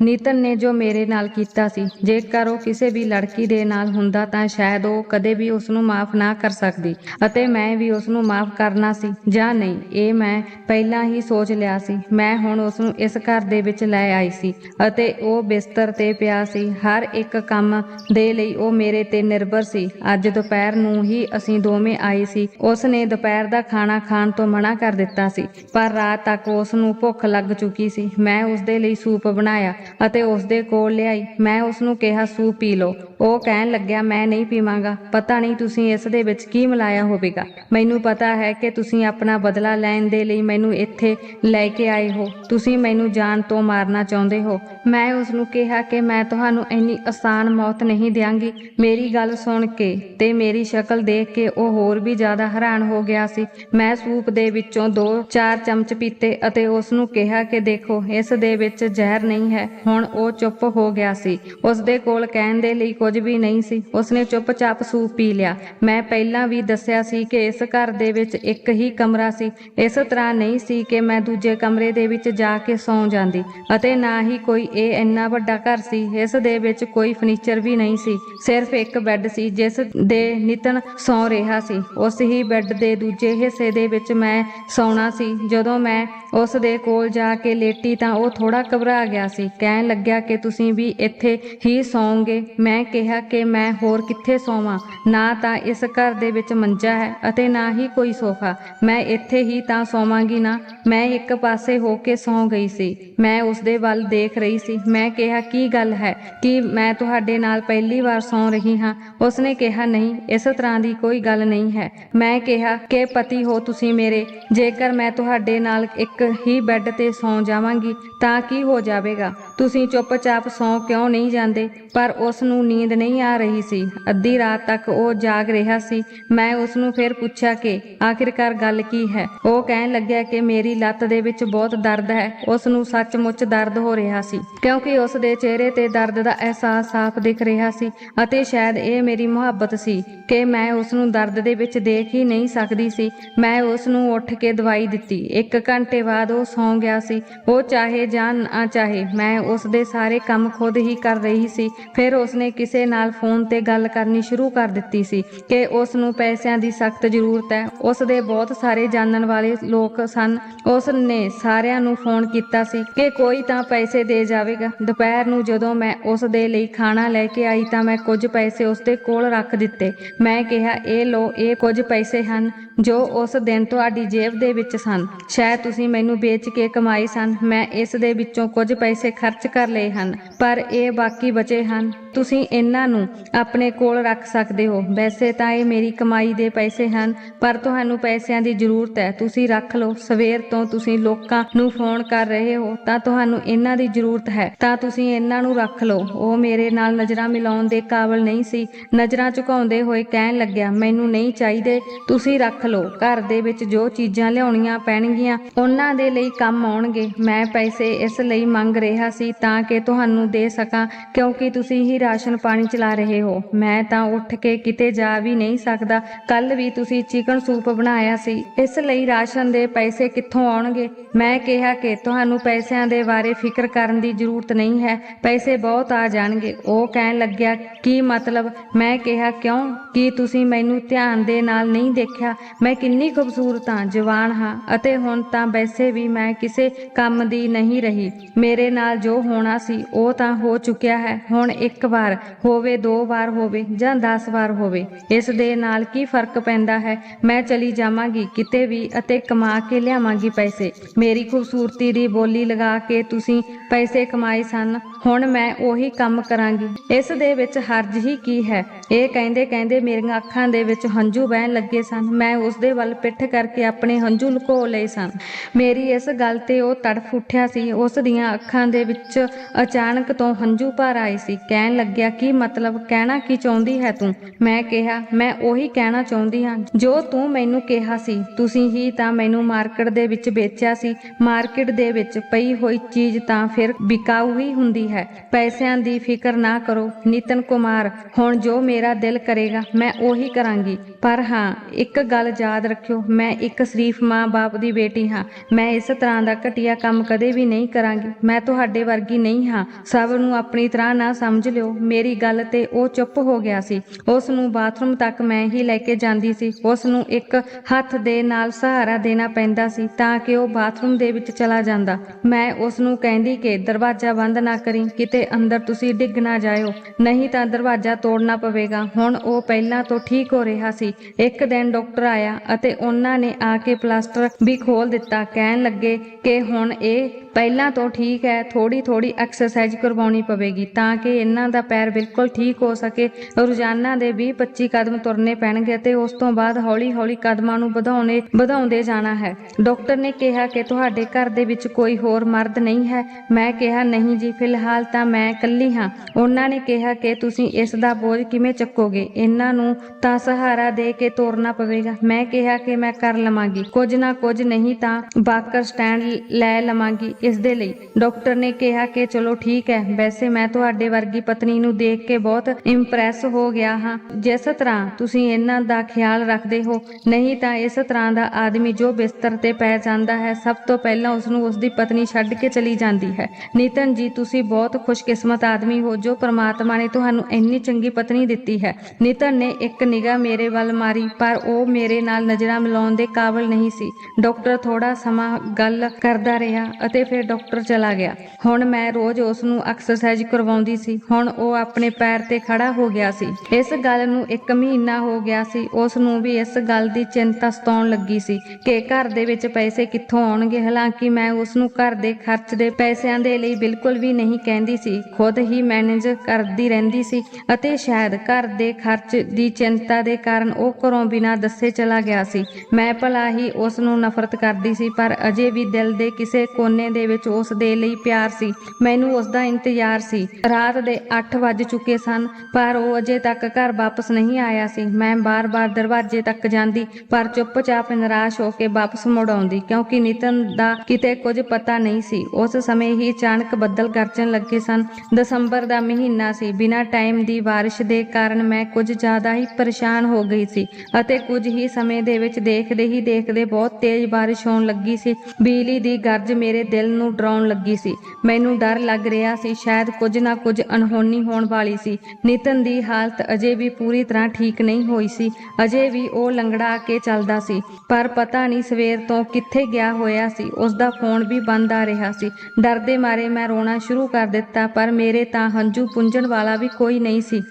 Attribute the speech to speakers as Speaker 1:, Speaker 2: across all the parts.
Speaker 1: ਨੀਤਨ ਨੇ ਜੋ ਮੇਰੇ ਨਾਲ ਕੀਤਾ ਸੀ, ਜੇਕਰ ਉਹ ਕਿਸੇ ਵੀ ਲੜਕੀ ਦੇ ਨਾਲ ਹੁੰਦਾ ਤਾਂ ਸ਼ਾਇਦ ਉਹ ਕਦੇ ਵੀ ਉਸ ਨੂੰ ਮਾਫ ਨਾ ਕਰ ਸਕਦੀ ਅਤੇ ਮੈਂ ਵੀ ਉਸ ਨੂੰ ਮਾਫ ਕਰਨਾ ਸੀ, ਜਾਂ ਨਹੀਂ, ਇਹ ਮੈਂ ਪਹਿਲਾਂ ਹੀ ਸੋਚ ਲਿਆ ਸੀ। ਮੈਂ ਹੁਣ ਉਸ ਨੂੰ ਇਸ ਘਰ ਦੇ ਵਿੱਚ ਲੈ ਆਈ ਸੀ ਅਤੇ ਉਹ ਬਿਸਤਰ ਤੇ ਪਿਆ ਸੀ। ਹਰ ਇੱਕ ਕੰਮ ਦੇ ਲਈ ਉਹ ਮੇਰੇ ਤੇ ਨਿਰਭਰ ਸੀ। ਅੱਜ ਦੁਪਹਿਰ ਨੂੰ ਹੀ ਅਸੀਂ ਦੋਵੇਂ ਆਏ ਸੀ। ਉਸ ਨੇ ਦੁਪਹਿਰ ਦਾ ਖਾਣਾ ਖਾਣ ਤੋਂ ਮਨਾ ਕਰ ਦਿੱਤਾ ਸੀ, ਪਰ ਰਾਤ ਤੱਕ ਉਸ ਨੂੰ ਭੁੱਖ ਲੱਗ ਚੁੱਕੀ ਸੀ। ਮੈਂ ਉਸ ਦੇ ਲਈ ਸੂਪ ਬਣਾਇਆ ਅਤੇ ਉਸ ਦੇ ਕੋਲ ਲਿਆਈ। ਮੈਂ ਉਸ ਨੂੰ ਕਿਹਾ, ਸੂਪ ਪੀ ਲਓ। ਉਹ ਕਹਿਣ ਲੱਗਿਆ, ਮੈਂ ਨਹੀਂ ਪੀਵਾਂਗਾ। ਪਤਾ ਨਹੀਂ ਤੁਸੀਂ ਇਸ ਦੇ ਵਿੱਚ ਕੀ ਮਿਲਾਇਆ ਹੋਵੇਗਾ। ਮੈਨੂੰ ਪਤਾ ਹੈ ਕਿ ਤੁਸੀਂ ਆਪਣਾ ਬਦਲਾ ਲੈਣ ਦੇ ਲਈ ਮੈਨੂੰ ਇੱਥੇ ਲੈ ਕੇ ਆਏ ਹੋ। ਤੁਸੀਂ ਮੈਨੂੰ ਜਾਨ ਤੋਂ ਮਾਰਨਾ ਚਾਹੁੰਦੇ ਹੋ। ਮੈਂ ਉਸ ਨੂੰ ਕਿਹਾ ਕਿ ਮੈਂ ਤੁਹਾਨੂੰ ਇੰਨੀ ਆਸਾਨ ਮੌਤ ਨਹੀਂ ਦਿਆਂਗੀ। ਮੇਰੀ ਗੱਲ ਸੁਣ ਕੇ ਤੇ ਮੇਰੀ ਸ਼ਕਲ ਦੇਖ ਕੇ ਉਹ ਹੋਰ ਵੀ ਜ਼ਿਆਦਾ ਹੈਰਾਨ ਹੋ ਗਿਆ ਸੀ। ਮੈਂ ਸੂਪ ਦੇ ਵਿੱਚੋਂ ਦੋ ਚਾਰ ਚਮਚ ਪੀਤੇ ਅਤੇ ਉਸ ਨੂੰ ਕਿਹਾ ਕਿ ਦੇਖੋ, ਇਸ ਦੇ ਵਿੱਚ ਜ਼ਹਿਰ ਨਹੀਂ ਹੈ। ਹੁਣ ਉਹ ਚੁੱਪ ਹੋ ਗਿਆ ਸੀ। ਉਸ ਦੇ ਕੋਲ ਕਹਿਣ ਦੇ ਲਈ ਕੁਝ ਵੀ ਨਹੀਂ ਸੀ। ਉਸਨੇ ਚੁੱਪਚਾਪ ਸੂਪ ਪੀ ਲਿਆ। ਮੈਂ ਪਹਿਲਾਂ ਵੀ ਦੱਸਿਆ ਸੀ ਕਿ ਇਸ ਘਰ ਦੇ ਵਿੱਚ ਇੱਕ ਹੀ ਕਮਰਾ ਸੀ। ਇਸ ਤਰ੍ਹਾਂ ਨਹੀਂ ਸੀ ਕਿ ਮੈਂ ਦੂਜੇ ਕਮਰੇ ਦੇ ਵਿੱਚ ਜਾ ਕੇ ਸੌਂ ਜਾਂਦੀ ਅਤੇ ਨਾ ਹੀ ਕੋਈ ਇਹ ਇੰਨਾ ਵੱਡਾ ਘਰ ਸੀ। ਇਸ ਦੇ ਵਿੱਚ ਕੋਈ ਫਰਨੀਚਰ ਵੀ ਨਹੀਂ ਸੀ। ਸਿਰਫ ਇੱਕ ਬੈੱਡ ਸੀ ਜਿਸ ਦੇ ਨਿਤਨ ਸੌਂ ਰਿਹਾ ਸੀ। ਉਸ ਹੀ ਬੈੱਡ ਦੇ ਦੂਜੇ ਹਿੱਸੇ ਦੇ ਵਿੱਚ ਮੈਂ ਸੌਣਾ ਸੀ। ਜਦੋਂ ਮੈਂ ਉਸ ਦੇ ਕੋਲ ਜਾ ਕੇ ਲੇਟੀ ਤਾਂ ਉਹ ਥੋੜਾ ਘਬਰਾ ਗਿਆ ਸੀ। ਕਹਿਣ ਲੱਗਿਆ ਕਿ ਤੁਸੀਂ ਵੀ ਇੱਥੇ ਹੀ ਸੌਂਗੇ। ਮੈਂ ਕਿਹਾ ਕਿ ਮੈਂ ਹੋਰ ਕਿੱਥੇ ਸੌਵਾਂ? ਨਾ ਤਾਂ ਇਸ ਘਰ ਦੇ ਵਿੱਚ ਮੰਜਾ ਹੈ ਅਤੇ ਨਾ ਹੀ ਕੋਈ ਸੋਫਾ। ਮੈਂ ਇੱਥੇ ਹੀ ਤਾਂ ਸੌਵਾਂਗੀ ਨਾ। ਮੈਂ ਇੱਕ ਪਾਸੇ ਹੋ ਕੇ ਸੌਂ ਗਈ ਸੀ। ਮੈਂ ਉਸ ਦੇ ਵੱਲ ਦੇਖ ਰਹੀ ਸੀ। ਮੈਂ ਕਿਹਾ, ਕੀ ਗੱਲ ਹੈ? ਕਿ ਮੈਂ ਤੁਹਾਡੇ ਨਾਲ ਪਹਿਲੀ ਵਾਰ ਸੌਂ ਰਹੀ ਹਾਂ? ਉਸਨੇ ਕਿਹਾ, ਨਹੀਂ, ਇਸ ਤਰ੍ਹਾਂ ਦੀ ਕੋਈ ਗੱਲ ਨਹੀਂ ਹੈ। ਮੈਂ ਕਿਹਾ ਕਿ ਪਤੀ ਹੋ ਤੁਸੀਂ ਮੇਰੇ। ਜੇਕਰ ਮੈਂ ਤੁਹਾਡੇ ਨਾਲ ਇੱਕ ਹੀ ਬੈੱਡ ਤੇ ਸੌਂ ਜਾਵਾਂਗੀ ਤਾਂ ਕੀ ਹੋ ਜਾਵੇਗਾ? ਤੁਸੀਂ ਚੁੱਪਚਾਪ ਸੌਂ ਕਿਉਂ ਨਹੀਂ ਜਾਂਦੇ? ਪਰ ਉਸ ਨੂੰ ਨੀਂਦ ਨਹੀਂ ਆ ਰਹੀ ਸੀ। ਅੱਧੀ ਰਾਤ ਤੱਕ ਉਹ ਜਾਗ ਰਿਹਾ ਸੀ। ਮੈਂ ਉਸ ਨੂੰ ਫਿਰ ਪੁੱਛਿਆ ਕਿ, ਆਖਿਰਕਾਰ ਗੱਲ ਕੀ ਹੈ? ਉਹ ਕਹਿਣ ਲੱਗਿਆ ਕਿ ਮੇਰੀ ਲੱਤ ਦੇ ਵਿੱਚ ਬਹੁਤ ਦਰਦ ਹੈ। ਉਸ ਨੂੰ ਸੱਚਮੁੱਚ ਦਰਦ ਹੋ ਰਿਹਾ ਸੀ। ਕਿਉਂਕਿ ਉਸ ਦੇ ਚਿਹਰੇ ਤੇ ਦਰਦ ਦਾ ਅਹਿਸਾਸ ਸਾਫ਼ ਦਿਖ ਰਿਹਾ ਸੀ ਅਤੇ ਸ਼ਾਇਦ ਇਹ ਮੇਰੀ ਮੁਹੱਬਤ ਸੀ ਕਿ ਮੈਂ ਉਸ ਨੂੰ ਦਰਦ ਦੇ ਵਿੱਚ ਦੇਖ ਹੀ ਨਹੀਂ ਸਕਦੀ ਸੀ। ਮੈਂ ਉਸ ਨੂੰ ਉੱਠ ਕੇ ਦਵਾਈ ਦਿੱਤੀ। ਇੱਕ ਘੰਟੇ ਬਾਅਦ ਉਹ ਸੌਂ ਗਿਆ ਸੀ। ਉਹ ਚਾਹੇ ਜਾਂ ਨਾ ਚਾਹੇ। ਮੈਂ ਉਸ ਦੇ ਸਾਰੇ ਕੰਮ ਖੁਦ ਹੀ ਕਰ ਰਹੀ ਸੀ। ਫਿਰ ਉਸਨੇ ਕਿਸੇ ਨਾਲ ਫੋਨ ਤੇ ਗੱਲ ਕਰਨੀ ਸ਼ੁਰੂ ਕਰ ਦਿੱਤੀ ਸੀ ਕਿ ਉਸ ਨੂੰ ਪੈਸਿਆਂ ਦੀ ਸਖਤ ਜ਼ਰੂਰਤ ਹੈ। ਉਸ ਦੇ ਬਹੁਤ ਸਾਰੇ ਜਾਣਨ ਵਾਲੇ ਲੋਕ ਸਨ। ਉਸ ਨੇ ਸਾਰਿਆਂ ਨੂੰ ਫੋਨ ਕੀਤਾ ਸੀ ਕਿ ਕੋਈ ਤਾਂ ਪੈਸੇ ਦੇ ਜਾਵੇਗਾ। ਦੁਪਹਿਰ ਨੂੰ ਜਦੋਂ ਮੈਂ ਉਸ ਦੇ ਲਈ ਖਾਣਾ ਲੈ ਕੇ ਆਈ ਤਾਂ ਮੈਂ ਕੁਝ ਪੈਸੇ ਉਸ ਦੇ ਕੋਲ ਰੱਖ ਦਿੱਤੇ। ਮੈਂ ਕਿਹਾ, ਇਹ ਲੋ ਇਹ ਕੁਝ ਪੈਸੇ ਹਨ ਜੋ ਉਸ ਦਿਨ ਤੁਹਾਡੀ ਜੇਬ ਦੇ ਵਿੱਚ ਸਨ। ਸ਼ਾਇਦ ਤੁਸੀਂ ਮੈਨੂੰ ਵੇਚ ਕੇ ਕਮਾਏ ਸਨ। ਮੈਂ ਇਸ ਦੇ ਵਿੱਚੋਂ ਕੁਝ ਪੈਸੇ ਖਰਚ ਕਰ ਲਏ ਹਨ, ਪਰ ਇਹ ਬਾਕੀ ਬਚੇ ਹਨ। ਤੁਸੀਂ ਇਹਨਾਂ ਨੂੰ ਆਪਣੇ ਕੋਲ ਰੱਖ ਸਕਦੇ ਹੋ। ਵੈਸੇ ਤਾਂ ਇਹ ਮੇਰੀ ਕਮਾਈ ਦੇ ਪੈਸੇ ਹਨ, ਪਰ ਤੁਹਾਨੂੰ ਪੈਸਿਆਂ ਦੀ ਜ਼ਰੂਰਤ ਹੈ। ਤੁਸੀਂ ਰੱਖ ਲਓ। ਸਵੇਰ ਤੋਂ ਤੁਸੀਂ ਲੋਕਾਂ ਨੂੰ ਫੋਨ ਕਰ ਰਹੇ ਹੋ, ਤਾਂ ਤੁਹਾਨੂੰ ਇਹਨਾਂ ਦੀ ਜ਼ਰੂਰਤ ਹੈ। ਤਾਂ ਤੁਸੀਂ ਇਹਨਾਂ ਨੂੰ ਰੱਖ ਲਓ। ਉਹ ਮੇਰੇ ਨਾਲ ਨਜ਼ਰਾਂ ਮਿਲਾਉਣ ਦੇ ਕਾਬਲ ਨਹੀਂ ਸੀ। ਨਜ਼ਰਾਂ ਝੁਕਾਉਂਦੇ ਹੋਏ ਕਹਿਣ ਲੱਗਿਆ, ਮੈਨੂੰ ਨਹੀਂ ਚਾਹੀਦੇ। ਤੁਸੀਂ ਰੱਖ ਲਓ। ਘਰ ਦੇ ਵਿੱਚ ਜੋ ਚੀਜ਼ਾਂ ਲਿਆਉਣੀਆਂ ਪੈਣਗੀਆਂ, ਉਹਨਾਂ ਦੇ ਲਈ ਕੰਮ ਆਉਣਗੇ। ਮੈਂ ਪੈਸੇ ਇਸ ਲਈ ਮੰਗ ਰਿਹਾ ਸੀ ਤਾਂ ਕਿ ਤੁਹਾਨੂੰ ਦੇ ਸਕਾਂ, ਕਿਉਂਕਿ ਤੁਸੀਂ ਹੀ ਰਾਸ਼ਨ ਪਾਣੀ ਚਲਾ ਰਹੇ ਹੋ। ਮੈਂ ਤਾਂ ਉੱਠ ਕੇ ਕਿਤੇ ਜਾ ਵੀ ਨਹੀਂ ਸਕਦਾ। ਕੱਲ ਵੀ ਤੁਸੀਂ ਚਿਕਨ ਸੂਪ ਬਣਾਇਆ ਸੀ। ਇਸ ਲਈ ਰਾਸ਼ਨ ਦੇ ਪੈਸੇ ਕਿੱਥੋਂ ਆਉਣਗੇ? ਮੈਂ ਕਿਹਾ ਕਿ ਤੁਹਾਨੂੰ ਪੈਸਿਆਂ ਦੇ ਬਾਰੇ ਫਿਕਰ ਕਰਨ ਦੀ ਜ਼ਰੂਰਤ ਨਹੀਂ ਹੈ। ਪੈਸੇ ਬਹੁਤ ਆ ਜਾਣਗੇ। ਉਹ ਕਹਿਣ ਲੱਗਿਆ, ਕੀ ਮਤਲਬ? ਮੈਂ ਕਿਹਾ, ਕਿਉਂ? ਕੀ ਤੁਸੀਂ ਮੈਨੂੰ ਧਿਆਨ ਦੇ ਨਾਲ ਨਹੀਂ ਦੇਖਿਆ? ਮੈਂ ਕਿੰਨੀ ਖੂਬਸੂਰਤ ਹਾਂ, ਜਵਾਨ ਹਾਂ, ਅਤੇ ਹੁਣ ਤਾਂ ਵੈਸੇ ਵੀ ਮੈਂ ਕਿਸੇ ਕੰਮ ਦੀ ਨਹੀਂ ਰਹੀ। ਮੇਰੇ ਨਾਲ ਜੋ ਹੋਣਾ ਸੀ, ਉਹ ਤਾਂ ਹੋ ਚੁੱਕਿਆ ਹੈ। ਹੁਣ ਇੱਕ ਵਾਰ ਹੋਵੇ, ਦੋ ਵਾਰ ਹੋਵੇ ਜਾਂ 10 ਵਾਰ ਹੋਵੇ, ਇਸ ਦੇ ਨਾਲ ਕੀ ਫ਼ਰਕ ਪੈਂਦਾ ਹੈ? ਮੈਂ ਚਲੀ ਜਾਵਾਂਗੀ ਕਿਤੇ ਵੀ ਅਤੇ ਕਮਾ ਕੇ ਲਿਆਵਾਂਗੀ ਪੈਸੇ। ਮੇਰੀ ਖੂਬਸੂਰਤੀ ਦੀ ਬੋਲੀ ਲਗਾ ਕੇ ਤੁਸੀਂ ਪੈਸੇ ਕਮਾਏ ਸਨ। ਹੁਣ ਮੈਂ ਉਹੀ ਕੰਮ ਕਰਾਂਗੀ। ਇਸ ਦੇ ਵਿੱਚ ਹਰਜ ਹੀ ਕੀ ਹੈ? ਇਹ ਕਹਿੰਦੇ ਕਹਿੰਦੇ ਮੇਰੀਆਂ ਅੱਖਾਂ ਦੇ ਵਿੱਚ ਹੰਝੂ ਵਹਿਣ ਲੱਗੇ ਸਨ। ਮੈਂ ਉਸ ਦੇ ਵੱਲ ਪਿੱਠ ਕਰਕੇ ਆਪਣੇ ਹੰਝੂ ਲੁਕੋ ਲਏ ਸਨ। ਮੇਰੀ ਇਸ ਗੱਲ ਤੇ ਉਹ ਤੜਫ ਉੱਠਿਆ ਸੀ। ਉਸ ਦੀਆਂ ਅੱਖਾਂ ਦੇ ਵਿੱਚ ਅਚਾਨਕ ਤੋਂ ਹੰਝੂ ਭਰ ਆਏ ਸੀ। ਕਹਿਣ ਲੱਗਿਆ, ਕੀ ਮਤਲਬ? ਕਹਿਣਾ ਕੀ ਚਾਹੁੰਦੀ ਹੈ ਤੂੰ? ਮੈਂ ਕਿਹਾ, ਮੈਂ ਉਹੀ ਕਹਿਣਾ ਚਾਹੁੰਦੀ ਹਾਂ ਜੋ ਤੂੰ ਮੈਨੂੰ ਕਿਹਾ ਸੀ। ਤੁਸੀਂ ਹੀ ਤਾਂ ਮੈਨੂੰ ਮਾਰਕੀਟ ਦੇ ਵਿੱਚ ਵੇਚਿਆ ਸੀ। ਮਾਰਕੀਟ ਦੇ ਵਿੱਚ ਪਈ ਹੋਈ ਚੀਜ਼ ਤਾਂ ਫਿਰ ਵਿਕਾਊ ਹੀ ਹੁੰਦੀ ਹੈ। ਪੈਸਿਆਂ ਦੀ ਫਿਕਰ ਨਾ ਕਰੋ। ਨਿਤਨ ਕੁਮਾਰ, ਹੁਣ ਜੋ ਮੇਰਾ ਮੇਰਾ ਦਿਲ ਕਰੇਗਾ, ਮੈਂ ਉਹੀ ਕਰਾਂਗੀ। ਪਰ ਹਾਂ, ਇੱਕ ਗੱਲ ਯਾਦ ਰੱਖਿਓ, ਮੈਂ ਇੱਕ ਸ਼ਰੀਫ ਮਾਂ-ਬਾਪ ਦੀ ਬੇਟੀ ਹਾਂ। ਮੈਂ ਇਸ ਤਰ੍ਹਾਂ ਦਾ ਘਟੀਆ ਕੰਮ ਕਦੇ ਵੀ ਨਹੀਂ ਕਰਾਂਗੀ। ਮੈਂ ਤੁਹਾਡੇ ਵਰਗੀ ਨਹੀਂ ਹਾਂ। ਸਭ ਨੂੰ ਆਪਣੀ ਤਰ੍ਹਾਂ ਨਾ ਸਮਝ ਲਿਓ। ਮੇਰੀ ਗੱਲ ਤੇ ਉਹ ਚੁੱਪ ਹੋ ਗਿਆ ਸੀ। ਉਸ ਨੂੰ ਬਾਥਰੂਮ ਤੱਕ ਮੈਂ ਹੀ ਲੈ ਕੇ ਜਾਂਦੀ ਸੀ। ਉਸ ਨੂੰ ਇੱਕ ਹੱਥ ਦੇ ਨਾਲ ਸਹਾਰਾ ਦੇਣਾ ਪੈਂਦਾ ਸੀ ਤਾਂ ਕਿ ਉਹ ਬਾਥਰੂਮ ਦੇ ਵਿੱਚ ਚਲਾ ਜਾਂਦਾ। ਮੈਂ ਉਸ ਨੂੰ ਕਹਿੰਦੀ ਕਿ ਦਰਵਾਜ਼ਾ ਬੰਦ ਨਾ ਕਰੀ, ਕਿਤੇ ਅੰਦਰ ਤੁਸੀਂ ਡਿੱਗ ਨਾ ਜਾਇਓ। ਨਹੀਂ ਤਾਂ ਦਰਵਾਜ਼ਾ ਤੋੜਨਾ ਪਵੇਗਾ। ਹੁਣ ਉਹ ਪਹਿਲਾਂ ਤੋਂ ਠੀਕ ਹੋ ਰਿਹਾ ਸੀ। ਇੱਕ ਦਿਨ ਡਾਕਟਰ ਆਇਆ ਅਤੇ ਉਹਨਾਂ ਨੇ ਆ ਕੇ ਪਲਾਸਟਰ ਵੀ ਖੋਲ ਦਿੱਤਾ। ਕਹਿਣ ਲੱਗੇ ਕਿ ਹੁਣ ਇਹ ਪਹਿਲਾਂ ਤੋਂ ਠੀਕ ਹੈ ਥੋੜੀ ਥੋੜੀ ਐਕਸਰਸਾਈਜ਼ ਕਰਵਾਉਣੀ ਪਵੇਗੀ ਤਾਂ ਕਿ ਇਹਨਾਂ ਦਾ ਪੈਰ ਬਿਲਕੁਲ ਠੀਕ ਹੋ ਸਕੇ। ਰੋਜ਼ਾਨਾ ਦੇ 20-25 ਕਦਮ ਤੁਰਨੇ ਪੈਣਗੇ ਅਤੇ ਉਸ ਤੋਂ ਬਾਅਦ ਹੌਲੀ-ਹੌਲੀ ਕਦਮਾਂ ਨੂੰ ਵਧਾਉਣੇ, ਵਧਾਉਂਦੇ ਜਾਣਾ ਹੈ। ਡਾਕਟਰ ਨੇ ਕਿਹਾ ਕਿ ਤੁਹਾਡੇ ਘਰ ਦੇ ਵਿੱਚ ਕੋਈ ਹੋਰ ਮਰਦ ਨਹੀਂ ਹੈ। ਮੈਂ ਕਿਹਾ, ਨਹੀਂ ਜੀ, ਫਿਲਹਾਲ ਤਾਂ ਮੈਂ ਇਕੱਲੀ ਹਾਂ। ਉਹਨਾਂ ਨੇ ਕਿਹਾ ਕਿ ਤੁਸੀਂ ਇਸ ਦਾ ਬੋਝ ਕਿਵੇਂ ਚੱਕੋਗੇ? ਇਹਨਾਂ ਨੂੰ ਤਾਂ ਸਹਾਰਾ ਦੇ ਕੇ ਤੋਰਨਾ ਪਵੇਗਾ। ਮੈਂ ਕਿਹਾ ਕਿ ਮੈਂ ਕਰ ਲਵਾਂਗੀ। ਕੁਝ ਨਾ ਕੁਝ ਨਹੀਂ ਤਾਂ ਬਾਕਰ ਸਟੈਂਡ ਲੈ ਲਵਾਂਗੀ। ਇਸ ਦੇ ਲਈ। ਡਾਕਟਰ ਨੇ ਕਿਹਾ ਕਿ, ਚਲੋ ਠੀਕ ਹੈ, ਵੈਸੇ ਮੈਂ ਤੁਹਾਡੇ ਵਰਗੀ ਪਤਨੀ ਨੂੰ ਦੇਖ ਕੇ ਬਹੁਤ ਇੰਪ੍ਰੈਸ ਹੋ ਗਿਆ ਹਾਂ। ਜਿਸ ਤਰ੍ਹਾਂ ਤੁਸੀਂ ਇਹਨਾਂ ਦਾ ਖਿਆਲ ਰੱਖਦੇ ਹੋ, ਨਹੀਂ ਤਾਂ ਇਸ ਤਰ੍ਹਾਂ ਦਾ ਆਦਮੀ ਜੋ ਬਿਸਤਰ ਤੇ ਪੈ ਜਾਂਦਾ ਹੈ, ਸਭ ਤੋਂ ਪਹਿਲਾਂ ਉਸ ਨੂੰ ਉਸ ਦੀ ਪਤਨੀ ਛੱਡ ਕੇ ਚਲੀ ਜਾਂਦੀ ਹੈ। ਨਿਤਨ ਜੀ, ਤੁਸੀਂ ਬਹੁਤ ਖੁਸ਼ਕਿਸਮਤ ਆਦਮੀ ਹੋ ਜੋ ਪ੍ਰਮਾਤਮਾ ਨੇ ਤੁਹਾਨੂੰ ਇੰਨੀ ਚੰਗੀ ਪਤਨੀ ਦਿੱਤੀ ਹੈ। ਨਿਤਨ ਨੇ ਇੱਕ ਨਿਗਾਹ ਮੇਰੇ ਵੱਲ ਮਾਰੀ, ਪਰ ਉਹ ਮੇਰੇ ਨਾਲ ਨਜ਼ਰਾਂ ਮਿਲਾਉਣ ਦੇ ਕਾਬਲ ਨਹੀਂ ਸੀ। ਡਾਕਟਰ ਥੋੜਾ ਸਮਾਂ ਗੱਲ ਕਰਦਾ ਰਿਹਾ ਅਤੇ ਫਿਰ ਡਾਕਟਰ ਚਲਾ ਗਿਆ। ਹੁਣ ਮੈਂ ਰੋਜ਼ ਉਸ ਨੂੰ ਐਕਸਰਸਾਈਜ਼ ਕਰਵਾਉਂਦੀ ਸੀ। ਹੁਣ ਉਹ ਆਪਣੇ ਪੈਰ ਤੇ ਖੜਾ ਹੋ ਗਿਆ ਸੀ। ਇਸ ਗੱਲ ਨੂੰ ਇੱਕ ਮਹੀਨਾ ਹੋ ਗਿਆ ਸੀ। ਉਸ ਨੂੰ ਵੀ ਇਸ ਗੱਲ ਦੀ ਚਿੰਤਾ ਸਤਾਉਣ ਲੱਗੀ ਸੀ ਕਿ ਘਰ ਦੇ ਵਿੱਚ ਪੈਸੇ ਕਿੱਥੋਂ ਆਉਣਗੇ। ਹਾਲਾਂਕਿ ਮੈਂ ਉਸ ਨੂੰ ਘਰ ਦੇ ਖਰਚ ਦੇ ਪੈਸਿਆਂ ਦੇ ਲਈ ਬਿਲਕੁਲ ਵੀ ਨਹੀਂ ਕਹਿੰਦੀ ਸੀ। ਖੁਦ ਹੀ ਮੈਨੇਜ ਕਰਦੀ ਰਹਿੰਦੀ ਸੀ ਅਤੇ ਸ਼ਾਇਦ ਘਰ ਦੇ ਖਰਚ ਦੀ ਚਿੰਤਾ ਦੇ ਕਾਰਨ ਉਹ ਘਰੋਂ ਬਿਨਾਂ ਦੱਸੇ ਚਲਾ ਗਿਆ ਸੀ। ਮੈਂ ਭਲਾ ਹੀ ਉਸ ਨੂੰ ਨਫ਼ਰਤ ਕਰਦੀ ਸੀ, ਪਰ ਅਜੇ ਵੀ ਦਿਲ ਦੇ ਕਿਸੇ ਕੋਨੇ ਦੇ ਵਿੱਚ ਉਸ ਦੇ ਲਈ ਪਿਆਰ ਸੀ। ਮੈਨੂੰ ਉਸ ਦਾ ਇੰਤਜ਼ਾਰ ਸੀ। ਰਾਤ ਦੇ 8 ਵੱਜ ਚੁੱਕੇ ਸਨ, ਪਰ ਉਹ ਅਜੇ ਤੱਕ ਘਰ ਵਾਪਸ ਨਹੀਂ ਆਇਆ ਸੀ। ਮੈਂ ਬਾਰ-ਬਾਰ ਦਰਵਾਜ਼ੇ ਤੱਕ ਜਾਂਦੀ, ਪਰ ਚੁੱਪਚਾਪ ਨਿਰਾਸ਼ ਹੋ ਕੇ ਵਾਪਸ ਮੁੜ ਆਉਂਦੀ, ਕਿਉਂਕਿ ਨਿਤਨ ਦਾ ਕਿਤੇ ਕੁਝ ਪਤਾ ਨਹੀਂ ਸੀ। ਉਸ ਸਮੇਂ ਹੀ ਅਚਾਨਕ ਬੱਦਲ ਗਰਜਣ ਲੱਗੇ ਸਨ। ਦਸੰਬਰ ਦਾ ਮਹੀਨਾ ਸੀ। ਬਿਨਾਂ ਟਾਈਮ ਦੀ ਬਾਰਿਸ਼ ਦੇ ਕਾਰਨ ਮੈਂ ਕੁਝ ਜ਼ਿਆਦਾ ਹੀ ਪਰੇਸ਼ਾਨ ਹੋ ਗਈ ਸੀ ਅਤੇ ਕੁਝ ਹੀ ਸਮੇਂ ਦੇ ਵਿੱਚ ਦੇਖਦੇ ਹੀ ਦੇਖਦੇ ਬਹੁਤ ਤੇਜ਼ ਬਾਰਿਸ਼ ਹੋਣ ਲੱਗੀ ਸੀ। ਬਿਜਲੀ ਦੀ ਗਰਜ ਮੇਰੇ ਦਿਲ ਨੂੰ ਡਰਾਉਣ ਲੱਗੀ ਸੀ। ਮੈਨੂੰ ਡਰ ਲੱਗ ਰਿਹਾ ਸੀ, ਸ਼ਾਇਦ ਕੁਝ ਨਾ ਕੁਝ ਅਣਹੋਣੀ ਹੋਣ ਵਾਲੀ ਸੀ। ਨਿਤਨ ਦੀ ਹਾਲਤ ਅਜੇ ਵੀ ਪੂਰੀ ਤਰ੍ਹਾਂ ਠੀਕ ਨਹੀਂ ਹੋਈ ਸੀ। ਅਜੇ ਵੀ ਉਹ ਲੰਗੜਾ ਕੇ ਚੱਲਦਾ ਸੀ, ਪਰ ਪਤਾ ਨਹੀਂ ਸਵੇਰ ਤੋਂ ਕਿੱਥੇ ਗਿਆ ਹੋਇਆ ਸੀ। ਉਸ ਦਾ ਫੋਨ ਵੀ ਬੰਦ ਆ ਰਿਹਾ ਸੀ। ਡਰਦੇ ਮਾਰੇ ਮੈਂ ਰੋਣਾ ਸ਼ੁਰੂ ਕਰ ਦਿੱਤਾ, ਪਰ ਮੇਰੇ ਤਾਂ ਹੰਝੂ ਪੁੰਝਣ ਵਾਲਾ ਵੀ ਕੋਈ ਨਹੀਂ ਸੀ।